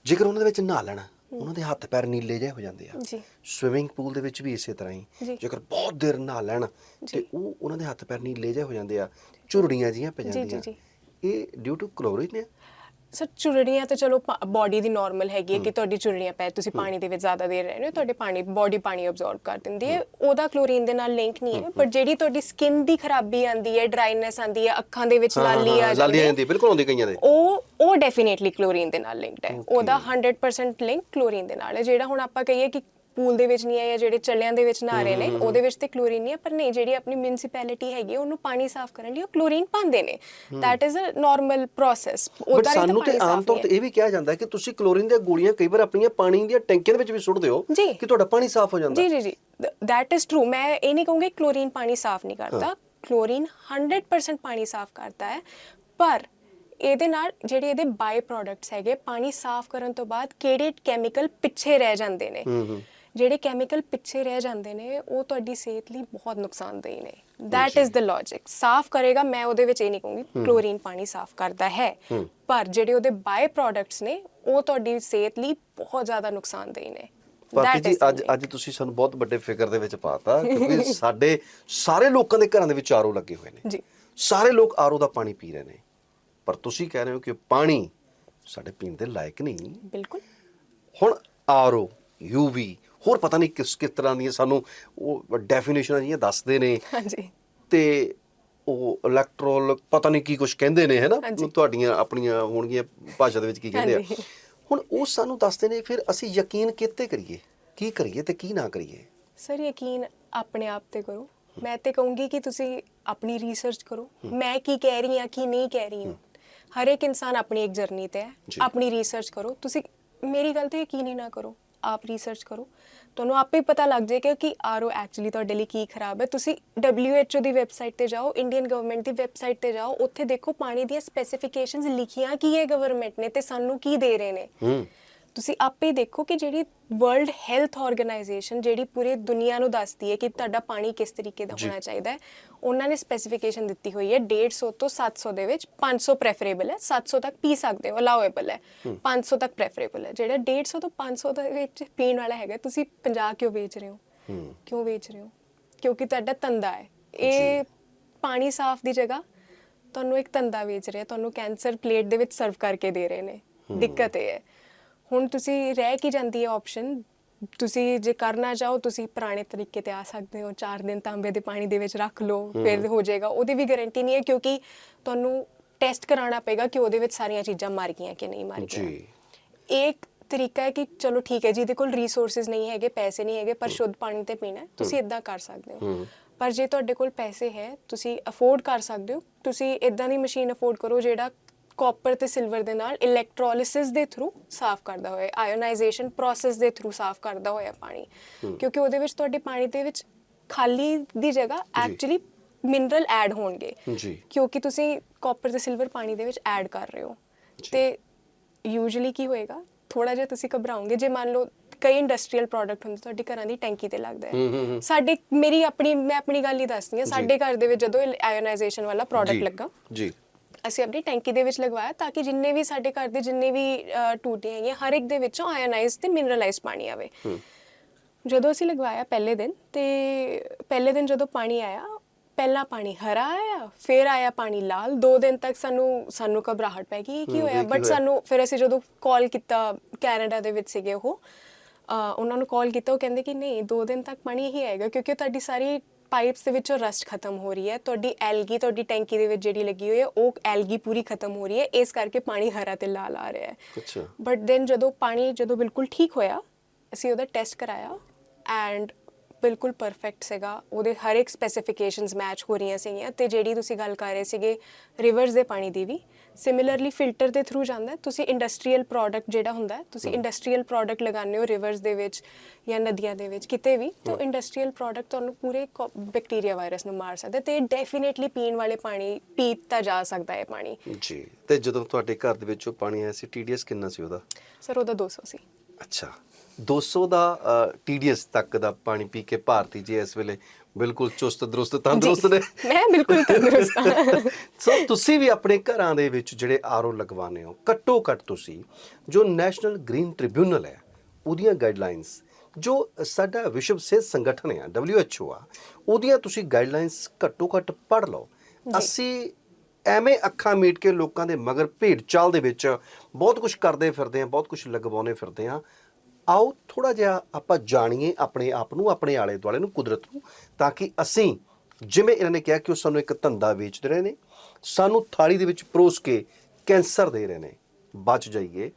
ਜੇਕਰ ਉਹਨਾਂ ਦੇ ਵਿੱਚ ਨਹਾ ਲੈਣਾ ਉਹਨਾਂ ਦੇ ਹੱਥ ਪੈਰ ਨੀਲੇ ਜਿਹੇ ਹੋ ਜਾਂਦੇ ਆ ਜੀ ਸਵਿਮਿੰਗ ਪੂਲ ਦੇ ਵਿੱਚ ਵੀ ਇਸੇ ਤਰ੍ਹਾਂ ਹੀ। ਜੇਕਰ ਬਹੁਤ ਦੇਰ ਨਹਾ ਲੈਣ ਤੇ। ਉਹ ਉਹਨਾਂ ਦੇ ਹੱਥ ਪੈਰ ਨੀਲੇ ਜਿਹੇ ਹੋ ਜਾਂਦੇ ਆ ਝੁਰੜੀਆਂ ਜੀਆਂ ਪੈ ਜਾਂਦੀਆਂ ਜੀ। ਇਹ ਡਿਊ ਟੂ ਕਲੋਰੀਨ ਹੈ ਸਰ ਚੁਰੜੀਆਂ ਤਾਂ ਚਲੋ ਬਾਡੀ ਦੀ ਨਾਰਮਲ ਹੈਗੀ ਹੈ ਕਿ ਤੁਹਾਡੀ ਚੁਰੜੀਆਂ ਪੈ ਤੁਸੀਂ ਪਾਣੀ ਦੇ ਵਿੱਚ ਜ਼ਿਆਦਾ ਦੇਰ ਰਹਿ ਹੋ ਤੁਹਾਡੇ ਪਾਣੀ ਬਾਡੀ ਪਾਣੀ ਅਬਜ਼ੌਰਬ ਕਰ ਦਿੰਦੀ ਹੈ। ਉਹਦਾ ਕਲੋਰੀਨ ਦੇ ਨਾਲ ਲਿੰਕ ਨਹੀਂ ਹੈ ਪਰ ਜਿਹੜੀ ਤੁਹਾਡੀ ਸਕਿਨ ਦੀ ਖਰਾਬੀ ਆਂਦੀ ਹੈ ਡਰਾਈਨੈਸ ਆਂਦੀ ਹੈ ਅੱਖਾਂ ਦੇ ਵਿੱਚ ਲਾਲੀ ਆ ਜਾਂਦੀ ਹੈ ਜਾਂਦੀ ਬਿਲਕੁਲ ਆਉਂਦੀ ਕਈਆਂ ਦੇ। ਉਹ ਉਹ ਡੈਫੀਨੇਟਲੀ ਕਲੋਰੀਨ ਦੇ ਨਾਲ ਲਿੰਕਡ ਹੈ। ਉਹਦਾ 100% ਲਿੰਕ ਕਲੋਰੀਨ ਦੇ ਨਾਲ ਹੈ ਜਿਹੜਾ ਹੁਣ ਆਪਾਂ ਕਹੀਏ ਕਿ ਪੂਲ ਦੇ ਵਿੱਚ ਨਹੀਂ ਹੈ ਜਾਂ ਜਿਹੜੇ ਚੱਲਿਆਂ ਦੇ ਵਿੱਚ ਨਹਾ ਰਹੇ ਨੇ ਉਹਦੇ ਵਿੱਚ ਤੇ ਕਲੋਰੀਨ ਨਹੀਂ ਹੈ ਪਰ ਨਹੀਂ ਜਿਹੜੀ ਆਪਣੀ ਮਿਊਨਿਸਪੈਲਿਟੀ ਹੈਗੀ ਉਹਨੂੰ ਪਾਣੀ ਸਾਫ਼ ਕਰਨ ਲਈ ਉਹ ਕਲੋਰੀਨ ਪਾਉਂਦੇ ਨੇ। That is a normal process but ਸਾਨੂੰ ਤੇ ਆਮ ਤੌਰ ਤੇ ਇਹ ਵੀ ਕਿਹਾ ਜਾਂਦਾ ਕਿ ਤੁਸੀਂ ਕਲੋਰੀਨ ਦੀਆਂ ਗੋਲੀਆਂ ਕਈ ਵਾਰ ਆਪਣੀਆਂ ਪਾਣੀ ਦੀਆਂ ਟੈਂਕੀਆਂ ਦੇ ਵਿੱਚ ਵੀ ਸੁੱਟ ਦਿਓ। ਕਿ ਤੁਹਾਡਾ ਪਾਣੀ ਸਾਫ਼ ਹੋ ਜਾਂਦਾ। ਜੀ ਜੀ ਜੀ। ਦੈਟ ਇਜ਼ ਟਰੂ ਮੈਂ ਇਹ ਨਹੀਂ ਕਹੂੰਗੀ ਕਲੋਰੀਨ ਪਾਣੀ ਸਾਫ਼ ਨਹੀਂ ਕਰਦਾ। ਕਲੋਰੀਨ 100% ਪਾਣੀ ਸਾਫ਼ ਕਰਦਾ ਹੈ। ਪਰ ਇਹਦੇ ਨਾਲ ਜਿਹੜੇ ਇਹਦੇ ਬਾਈ ਪ੍ਰੋਡਕਟਸ ਹੈਗੇ ਪਾਣੀ ਸਾਫ਼ ਕਰਨ ਤੋਂ ਬਾਅਦ ਕਿਹੜੇ ਕੈਮੀਕਲ ਪਿੱਛੇ ਰਹਿ ਜਾਂਦੇ ਨੇ? ਜਿਹੜੇ ਕੈਮੀਕਲ ਪਿੱਛੇ ਰਹਿ ਜਾਂਦੇ ਨੇ ਉਹ ਤੁਹਾਡੀ ਸਿਹਤ ਲਈ ਬਹੁਤ ਨੁਕਸਾਨਦੇਹ ਨੇ। ਦੈਟ ਇਜ਼ ਦ ਲੌਜੀਕ ਸਾਫ਼ ਕਰੇਗਾ ਮੈਂ ਉਹਦੇ ਵਿੱਚ ਇਹ ਨਹੀਂ ਕਹੂੰਗੀ ਕਲੋਰੀਨ ਪਾਣੀ ਸਾਫ਼ ਕਰਦਾ ਹੈ। ਪਰ ਜਿਹੜੇ ਉਹਦੇ ਬਾਈ ਪ੍ਰੋਡਕਟਸ ਨੇ ਉਹ ਤੁਹਾਡੀ ਸਿਹਤ ਲਈ ਬਹੁਤ ਜ਼ਿਆਦਾ ਨੁਕਸਾਨਦੇਹ ਨੇ। That ਜੀ ਅੱਜ. ਅੱਜ ਤੁਸੀਂ ਸਾਨੂੰ ਬਹੁਤ ਵੱਡੇ ਫਿਕਰ ਦੇ ਵਿੱਚ ਪਾਤਾ ਕਿਉਂਕਿ ਸਾਡੇ ਸਾਰੇ ਲੋਕਾਂ ਦੇ ਘਰਾਂ ਦੇ ਵਿੱਚ ਆਰਓ ਲੱਗੇ ਹੋਏ ਨੇ। ਜੀ। ਸਾਰੇ ਲੋਕ ਆਰਓ ਦਾ ਪਾਣੀ ਪੀ ਰਹੇ ਨੇ। ਪਰ ਤੁਸੀਂ ਕਹਿ ਰਹੇ ਹੋ ਕਿ ਪਾਣੀ ਸਾਡੇ ਪੀਣ ਦੇ ਲਾਇਕ ਨਹੀਂ। ਬਿਲਕੁਲ। ਹੁਣ ਆਰਓ ਯੂਵੀ ਹੋਰ ਪਤਾ ਨਹੀਂ ਕਿਸ ਕਿਸ ਤਰ੍ਹਾਂ ਦੀਆਂ ਸਾਨੂੰ ਉਹ ਡੈਫੀਨੇਸ਼ਨਾਂ ਜੀਆਂ ਦੱਸਦੇ ਨੇ। ਹਾਂਜੀ। ਤੇ ਉਹ ਇਲੈਕਟ੍ਰੋਲ ਪਤਾ ਨਹੀਂ ਕੀ ਕੁਝ ਕਹਿੰਦੇ ਨੇ ਹੈਨਾ। ਤੁਹਾਡੀਆਂ ਆਪਣੀਆਂ ਹੋਣਗੀਆਂ ਭਾਸ਼ਾ ਦੇ ਵਿੱਚ ਕੀ ਕਹਿੰਦੇ ਆ। ਹੁਣ ਉਹ ਸਾਨੂੰ ਦੱਸਦੇ ਨੇ ਫਿਰ ਅਸੀਂ ਯਕੀਨ ਕਿੱਤੇ ਕਰੀਏ? ਕੀ ਕਰੀਏ ਤੇ ਕੀ ਨਾ ਕਰੀਏ? ਸਰ ਯਕੀਨ ਆਪਣੇ ਆਪ ਤੇ ਕਰੋ। ਮੈਂ ਤੇ ਕਹੂੰਗੀ ਕਿ ਤੁਸੀਂ ਆਪਣੀ ਰਿਸਰਚ ਕਰੋ। ਮੈਂ ਕੀ ਕਹਿ ਰਹੀ ਹਾਂ ਕੀ ਨਹੀਂ ਕਹਿ ਰਹੀ ਹਾਂ। ਹਰ ਇੱਕ ਇਨਸਾਨ ਆਪਣੀ ਇੱਕ ਜਰਨੀ ਤੇ ਹੈ। ਆਪਣੀ ਰਿਸਰਚ ਕਰੋ। ਤੁਸੀਂ ਮੇਰੀ ਗੱਲ ਤੇ ਯਕੀਨ ਹੀ ਨਾ ਕਰੋ। ਆਪ ਰਿਸਰਚ ਕਰੋ। ਤੁਹਾਨੂੰ ਆਪੇ ਪਤਾ ਲੱਗ ਜਾਏਗਾ ਕਿ ਆਰਓ ਐਕਚੁਅਲੀ ਤੁਹਾਡੇ ਲਈ ਕੀ ਖਰਾਬ ਹੈ। ਤੁਸੀਂ WHO ਦੀ ਵੈਬਸਾਈਟ ਤੇ ਜਾਓ ਇੰਡੀਅਨ ਗਵਰਨਮੈਂਟ ਦੀ ਵੈਬਸਾਈਟ ਤੇ ਜਾਓ, ਉੱਥੇ ਦੇਖੋ ਪਾਣੀ ਦੀਆਂ ਸਪੈਸੀਫਿਕੇਸ਼ਨਸ ਲਿਖੀਆਂ ਕੀ ਹੈ ਗਵਰਨਮੈਂਟ ਨੇ ਤੇ ਸਾਨੂੰ ਕੀ ਦੇ ਰਹੇ ਨੇ। ਤੁਸੀਂ ਆਪੇ ਦੇਖੋ ਕਿ ਜਿਹੜੀ ਵਰਲਡ ਹੈਲਥ ਆਰਗੇਨਾਈਜੇਸ਼ਨ ਜਿਹੜੀ ਪੂਰੀ ਦੁਨੀਆ ਨੂੰ ਦੱਸਦੀ ਹੈ ਕਿ ਤੁਹਾਡਾ ਪਾਣੀ ਕਿਸ ਤਰੀਕੇ ਦਾ। ਹੋਣਾ ਚਾਹੀਦਾ ਹੈ ਉਹਨਾਂ ਨੇ ਸਪੈਸੀਫਿਕੇਸ਼ਨ ਦਿੱਤੀ ਹੋਈ ਹੈ 150 ਤੋਂ 700 ਦੇ ਵਿੱਚ 500 ਪ੍ਰੈਫਰੇਬਲ ਹੈ 700 ਤੱਕ ਪੀ ਸਕਦੇ ਹੋ ਅਲਾਉਏਬਲ ਹੈ 500 ਤੱਕ ਪ੍ਰੈਫਰੇਬਲ ਹੈ ਜਿਹੜਾ 150 ਤੋਂ 500 ਦੇ ਵਿੱਚ ਪੀਣ ਵਾਲਾ ਹੈਗਾ ਤੁਸੀਂ 50 ਕਿਉਂ ਵੇਚ ਰਹੇ ਹੋ? ਹੂੰ। ਕਿਉਂ ਵੇਚ ਰਹੇ ਹੋ? ਕਿਉਂਕਿ ਤੁਹਾਡਾ ਧੰਦਾ ਹੈ। ਇਹ ਪਾਣੀ ਸਾਫ਼ ਦੀ ਜਗ੍ਹਾ ਤੁਹਾਨੂੰ ਇੱਕ ਧੰਦਾ ਵੇਚ ਰਿਹਾ ਤੁਹਾਨੂੰ ਕੈਂਸਰ ਪਲੇਟ ਦੇ ਵਿੱਚ ਸਰਵ ਕਰਕੇ ਦੇ ਰਹੇ ਨੇ। ਦਿੱਕਤ ਇਹ ਹੈ। ਹੁਣ ਤੁਸੀਂ ਰਹਿ ਕੀ ਜਾਂਦੀ ਹੈ ਆਪਸ਼ਨ ਤੁਸੀਂ ਜੇ ਕਰਨਾ ਚਾਹੋ ਤੁਸੀਂ ਪੁਰਾਣੇ ਤਰੀਕੇ ਤੇ ਆ ਸਕਦੇ ਹੋ। 4 ਦਿਨ ਤਾਂਬੇ ਦੇ ਪਾਣੀ ਦੇ ਵਿੱਚ ਰੱਖ ਲਓ ਫਿਰ ਹੋ ਜਾਏਗਾ। ਉਹਦੀ ਵੀ ਗਾਰੰਟੀ ਨਹੀਂ ਹੈ ਕਿਉਂਕਿ ਤੁਹਾਨੂੰ ਟੈਸਟ ਕਰਾਉਣਾ ਪਏਗਾ ਕਿ ਉਹਦੇ ਵਿੱਚ ਸਾਰੀਆਂ ਚੀਜ਼ਾਂ ਮਰ ਗਈਆਂ ਕਿ ਨਹੀਂ ਮਰ ਗਈਆਂ। ਜੀ। ਇੱਕ ਤਰੀਕਾ ਹੈ ਕਿ ਚਲੋ ਠੀਕ ਹੈ ਜਿਹਦੇ ਕੋਲ ਰਿਸੋਰਸਸ ਨਹੀਂ ਹੈਗੇ ਪੈਸੇ ਨਹੀਂ ਹੈਗੇ ਪਰ ਸ਼ੁੱਧ ਪਾਣੀ ਤੇ ਪੀਣਾ ਹੈ, ਤੁਸੀਂ ਇਦਾਂ ਕਰ ਸਕਦੇ ਹੋ। ਹੂੰ। ਪਰ ਜੇ ਤੁਹਾਡੇ ਕੋਲ ਪੈਸੇ ਹੈ ਤੁਸੀਂ ਅਫੋਰਡ ਕਰ ਸਕਦੇ ਹੋ। ਤੁਸੀਂ ਇਦਾਂ ਦੀ ਮਸ਼ੀਨ ਅਫੋਰਡ ਕਰੋ ਜਿਹੜਾ ਕਾਪਰ ਤੇ ਸਿਲਵਰ ਦੇ ਨਾਲ ਇਲੈਕਟ੍ਰੋਲਿਸਿਸ ਦੇ ਥਰੂ ਸਾਫ਼ ਕਰਦਾ ਹੋਇਆ ਆਇਓਨਾਈਜੇਸ਼ਨ ਪ੍ਰੋਸੈਸ ਦੇ ਥਰੂ ਸਾਫ਼ ਕਰਦਾ ਹੋਇਆ ਪਾਣੀ। ਕਿਉਂਕਿ ਉਹਦੇ ਵਿੱਚ ਤੁਹਾਡੇ ਪਾਣੀ ਦੇ ਵਿੱਚ ਖਾਲੀ ਦੀ ਜਗ੍ਹਾ ਐਕਚੁਅਲੀ ਮਿਨਰਲ ਐਡ ਹੋਣਗੇ। ਜੀ। ਕਿਉਂਕਿ ਤੁਸੀਂ ਕਾਪਰ ਤੇ ਸਿਲਵਰ ਪਾਣੀ ਦੇ ਵਿੱਚ ਐਡ ਕਰ ਰਹੇ ਹੋ। ਤੇ ਯੂਜੂਲੀ ਕੀ ਹੋਏਗਾ? ਥੋੜਾ ਜਿਹਾ ਤੁਸੀਂ ਘਬਰਾਓਗੇ। ਜੇ ਮੰਨ ਲਓ ਕਈ ਇੰਡਸਟਰੀਅਲ ਪ੍ਰੋਡਕਟ ਹੁੰਦੇ ਤੁਹਾਡੇ ਘਰਾਂ ਦੀ ਟੈਂਕੀ ਤੇ ਲੱਗਦਾ ਹੂੰ, ਸਾਡੇ ਮੇਰੀ ਆਪਣੀ ਮੈਂ ਆਪਣੀ ਗੱਲ ਹੀ ਦੱਸਦੀ ਹਾਂ। ਸਾਡੇ ਘਰ ਦੇ ਵਿੱਚ ਜਦੋਂ ਆਇਓਨਾਈਜੇਸ਼ਨ ਵਾਲਾ ਪ੍ਰੋਡਕਟ ਲੱਗਾ ਜੀ। ਅਸੀਂ ਆਪਣੀ ਟੈਂਕੀ ਦੇ ਵਿੱਚ ਲਗਵਾਇਆ ਤਾਂ ਕਿ ਜਿੰਨੇ ਵੀ ਸਾਡੇ ਘਰ ਦੇ ਜਿੰਨੇ ਵੀ ਟੂਟੀਆਂ ਹੈਗੀਆਂ ਹਰ ਇੱਕ ਦੇ ਵਿੱਚੋਂ ਆਇਓਨਾਈਜ਼ਡ ਤੇ ਮਿਨਰਲਾਈਜ਼ਡ ਪਾਣੀ ਆਵੇ। ਜਦੋਂ ਅਸੀਂ ਲਗਵਾਇਆ ਪਹਿਲੇ ਦਿਨ ਤੇ ਪਹਿਲੇ ਦਿਨ ਜਦੋਂ ਪਾਣੀ ਆਇਆ ਪਹਿਲਾ ਪਾਣੀ ਹਰਾ ਆਇਆ ਫਿਰ ਆਇਆ ਪਾਣੀ ਲਾਲ। ਦੋ ਦਿਨ ਤੱਕ ਸਾਨੂੰ ਸਾਨੂੰ ਘਬਰਾਹਟ ਪੈ ਗਈ ਕੀ ਹੋਇਆ? ਬਟ? ਸਾਨੂੰ ਫਿਰ ਅਸੀਂ ਜਦੋਂ ਕਾਲ ਕੀਤਾ ਕੈਨੇਡਾ ਦੇ ਵਿੱਚ ਸੀਗੇ ਉਹ ਉਹਨਾਂ ਨੂੰ ਕਾਲ ਕੀਤਾ ਉਹ ਕਹਿੰਦੇ ਕਿ ਨਹੀਂ ਦੋ ਦਿਨ ਤੱਕ ਪਾਣੀ ਹੀ ਆਏਗਾ ਕਿਉਂਕਿ ਤੁਹਾਡੀ ਸਾਰੀ ਪਾਈਪਸ ਦੇ ਵਿੱਚੋਂ ਰਸਟ ਖਤਮ ਹੋ ਰਹੀ ਹੈ। ਤੁਹਾਡੀ ਐਲਗੀ ਤੁਹਾਡੀ ਟੈਂਕੀ ਦੇ ਵਿੱਚ ਜਿਹੜੀ ਲੱਗੀ ਹੋਈ ਹੈ ਉਹ ਐਲਗੀ ਪੂਰੀ ਖਤਮ ਹੋ ਰਹੀ ਹੈ। ਇਸ ਕਰਕੇ ਪਾਣੀ ਹਰਾ ਤੇ ਲਾਲ ਆ ਰਿਹਾ ਹੈ। ਅੱਛਾ। ਬਟ ਦੈਨ ਜਦੋਂ ਪਾਣੀ ਜਦੋਂ ਬਿਲਕੁਲ ਠੀਕ ਹੋਇਆ ਅਸੀਂ ਉਹਦਾ ਟੈਸਟ ਕਰਾਇਆ ਐਂਡ ਬਿਲਕੁਲ ਪਰਫੈਕਟ ਸੀਗਾ। ਉਹਦੇ ਹਰ ਇੱਕ ਸਪੈਸੀਫਿਕੇਸ਼ਨਸ ਮੈਚ ਹੋ ਰਹੀਆਂ ਸੀਗੀਆਂ ਤੇ ਜਿਹੜੀ ਤੁਸੀਂ ਗੱਲ ਕਰ ਰਹੇ ਸੀਗੇ ਰਿਵਰਸ ਦੇ ਪਾਣੀ ਦੀ ਵੀ ਸਿਮਿਲਰਲੀ ਫਿਲਟਰ ਦੇ ਥਰੂ ਜਾਂਦਾ। ਤੁਸੀਂ ਇੰਡਸਟਰੀਅਲ ਪ੍ਰੋਡਕਟ ਜਿਹੜਾ ਹੁੰਦਾ ਤੁਸੀਂ ਇੰਡਸਟਰੀਅਲ ਪ੍ਰੋਡਕਟ ਲਗਾਉਂਦੇ ਹੋ ਰਿਵਰਸ ਦੇ ਵਿੱਚ ਜਾਂ ਨਦੀਆਂ ਦੇ ਵਿੱਚ ਕਿਤੇ ਵੀ ਤਾਂ ਇੰਡਸਟਰੀਅਲ ਪ੍ਰੋਡਕਟ ਤੁਹਾਨੂੰ ਪੂਰੇ ਬੈਕਟੀਰੀਆ ਵਾਇਰਸ ਨੂੰ ਮਾਰ ਸਕਦਾ ਤੇ ਡੈਫੀਨਿਟਲੀ ਪੀਣ ਵਾਲੇ ਪਾਣੀ ਪੀਤਾ ਜਾ ਸਕਦਾ ਹੈ ਪਾਣੀ। ਜੀ ਤੇ ਜਦੋਂ ਤੁਹਾਡੇ ਘਰ ਦੇ ਵਿੱਚ ਪਾਣੀ ਆਇਆ ਸੀ ਟੀਡੀਐਸ ਕਿੰਨਾ ਸੀ ਉਹਦਾ? ਸਰ ਉਹਦਾ 200 ਸੀ ਅੱਛਾ। 200 ਦਾ ਟੀਡੀਐਸ ਤੱਕ ਦਾ ਪਾਣੀ ਪੀ ਕੇ ਭਾਰਤੀ ਜੀ ਇਸ ਵੇਲੇ ਬਿਲਕੁਲ ਚੁਸਤ ਦਰੁਸਤ ਤੰਦਰੁਸਤ ਨੇ। ਮੈਂ ਬਿਲਕੁਲ ਤੰਦਰੁਸਤ ਹਾਂ। ਸੋ ਤੁਸੀਂ ਵੀ ਆਪਣੇ ਘਰਾਂ ਦੇ ਵਿੱਚ ਜਿਹੜੇ ਆਰਓ ਲਗਵਾਉਂਦੇ ਹੋ ਘੱਟੋ ਘੱਟ ਤੁਸੀਂ ਜੋ ਨੈਸ਼ਨਲ ਗ੍ਰੀਨ ਟ੍ਰਿਬਿਊਨਲ ਹੈ ਉਹਦੀਆਂ ਗਾਈਡਲਾਈਨਸ ਜੋ ਸਾਡਾ ਵਿਸ਼ਵ ਸਿਹਤ ਸੰਗਠਨ ਹੈ WHO ਆ ਉਹਦੀਆਂ ਤੁਸੀਂ ਗਾਈਡਲਾਈਨਸ ਘੱਟੋ ਘੱਟ ਪੜ੍ਹ ਲਓ। ਅਸੀਂ ਐਵੇਂ ਅੱਖਾਂ ਮੀਟ ਕੇ ਲੋਕਾਂ ਦੇ ਮਗਰ ਭੇਡ ਚਾਲ ਦੇ ਵਿੱਚ ਬਹੁਤ ਕੁਝ ਕਰਦੇ ਫਿਰਦੇ ਆ ਬਹੁਤ ਕੁਝ ਲਗਵਾਉਣੇ ਫਿਰਦੇ ਆ ਆਓ ਥੋੜਾ ਜਿਹਾ ਆਪਾਂ ਜਾਣੀਏ ਆਪਣੇ ਆਪ ਨੂੰ ਆਪਣੇ ਆਲੇ ਦੁਆਲੇ ਨੂੰ ਕੁਦਰਤ ਨੂੰ ਤਾਂ ਕਿ ਅਸੀਂ ਜਿਵੇਂ ਇਹਨਾਂ ਨੇ ਕਿਹਾ ਕਿ ਉਹ ਸਾਨੂੰ ਇੱਕ ਧੰਦਾ ਵੇਚਦੇ ਰਹੇ ਨੇ ਸਾਨੂੰ ਥਾਲੀ ਦੇ ਵਿੱਚ ਪਰੋਸ ਕੇ ਕੈਂਸਰ ਦੇ ਰਹੇ ਨੇ। ਬਚ ਜਾਈਏ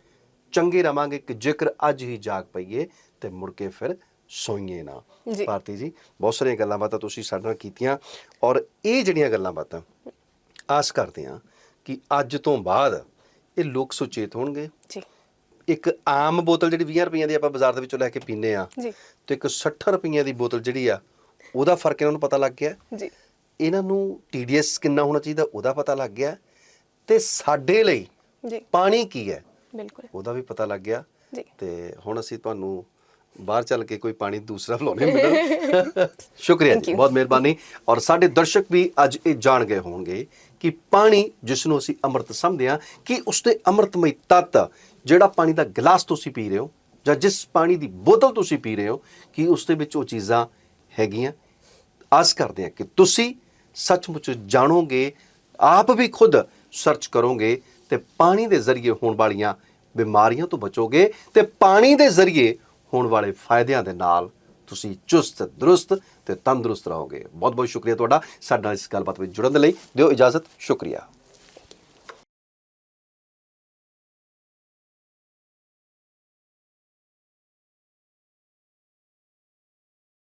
ਚੰਗੇ ਰਵਾਂਗੇ ਕਿ ਜੇਕਰ ਅੱਜ ਹੀ ਜਾਗ ਪਈਏ ਤੇ ਮੁੜ ਕੇ ਫਿਰ ਸੋਈਏ ਨਾ। ਭਾਰਤੀ ਜੀ ਬਹੁਤ ਸਾਰੀਆਂ ਗੱਲਾਂ ਬਾਤਾਂ ਤੁਸੀਂ ਸਾਡੇ ਨਾਲ ਕੀਤੀਆਂ ਔਰ ਇਹ ਜਿਹੜੀਆਂ ਗੱਲਾਂ ਬਾਤਾਂ ਆਸ ਕਰਦੇ ਹਾਂ ਕਿ ਅੱਜ ਤੋਂ ਬਾਅਦ ਇਹ ਲੋਕ ਸੁਚੇਤ ਹੋਣਗੇ। ਜੀ। ਇੱਕ ਆਮ ਬੋਤਲ ਜਿਹੜੀ 20 ਰੁਪਈਆਂ ਦੀ ਆਪਾਂ ਬਾਜ਼ਾਰ ਦੇ ਵਿੱਚੋਂ ਲੈ ਕੇ ਪੀਂਦੇ ਆ ਜੀ। ਤੇ ਇੱਕ 60 ਰੁਪਈਆਂ ਦੀ ਬੋਤਲ ਜਿਹੜੀ ਆ ਉਹਦਾ ਫ਼ਰਕ ਇਹਨਾਂ ਨੂੰ ਪਤਾ ਲੱਗ ਗਿਆ। ਜੀ। ਇਹਨਾਂ ਨੂੰ TDS ਕਿੰਨਾ ਹੋਣਾ ਚਾਹੀਦਾ ਉਹਦਾ ਪਤਾ ਲੱਗ ਗਿਆ। ਤੇ ਸਾਡੇ ਲਈ ਜੀ। ਪਾਣੀ ਕੀ ਹੈ? ਬਿਲਕੁਲ। ਉਹਦਾ ਵੀ ਪਤਾ ਲੱਗ ਗਿਆ। ਜੀ। ਤੇ ਹੁਣ ਅਸੀਂ ਤੁਹਾਨੂੰ ਬਾਹਰ ਚੱਲ ਕੇ ਕੋਈ ਪਾਣੀ ਦੂਸਰਾ ਬੁਲਾਉਣੇ ਮਿਲਣ ਸ਼ੁਕਰੀਆ ਜੀ. ਬਹੁਤ ਮਿਹਰਬਾਨੀ। ਔਰ ਸਾਡੇ ਦਰਸ਼ਕ ਵੀ ਅੱਜ ਇਹ ਜਾਣ ਗਏ ਹੋਣਗੇ ਕਿ ਪਾਣੀ ਜਿਸ ਨੂੰ ਅਸੀਂ ਅੰਮ੍ਰਿਤ ਸਮਝਦੇ ਹਾਂ ਕਿ ਉਸਦੇ ਅੰਮ੍ਰਿਤਮਈ ਤੱਤ ਜਿਹੜਾ ਪਾਣੀ ਦਾ ਗਲਾਸ ਤੁਸੀਂ ਪੀ ਰਹੇ ਹੋ ਜਾਂ ਜਿਸ ਪਾਣੀ ਦੀ ਬੋਤਲ ਤੁਸੀਂ ਪੀ ਰਹੇ ਹੋ, ਕਿ ਉਸ ਦੇ ਵਿੱਚ ਉਹ ਚੀਜ਼ਾਂ ਹੈਗੀਆਂ? ਆਸ ਕਰਦੇ ਹਾਂ ਕਿ ਤੁਸੀਂ ਸੱਚਮੁੱਚ ਜਾਣੋਗੇ, ਆਪ ਵੀ ਖੁਦ ਸਰਚ ਕਰੋਗੇ ਤੇ ਪਾਣੀ ਦੇ ਜ਼ਰੀਏ ਹੋਣ ਵਾਲੀਆਂ ਬਿਮਾਰੀਆਂ ਤੋਂ ਬਚੋਗੇ ਤੇ ਪਾਣੀ ਦੇ ਜ਼ਰੀਏ ਹੋਣ ਵਾਲੇ ਫਾਇਦਿਆਂ ਦੇ ਨਾਲ ਤੁਸੀਂ ਚੁਸਤ, ਦਰੁਸਤ ਤੇ ਤੰਦਰੁਸਤ ਰਹੋਗੇ। ਬਹੁਤ ਬਹੁਤ ਸ਼ੁਕਰੀਆ ਤੁਹਾਡਾ। ਸਾਡੇ ਨਾਲ ਇਸ ਗੱਲਬਾਤ ਵਿੱਚ ਜੁੜਨ ਦੇ ਲਈ ਦਿਓ ਇਜਾਜ਼ਤ। ਸ਼ੁਕਰੀਆ।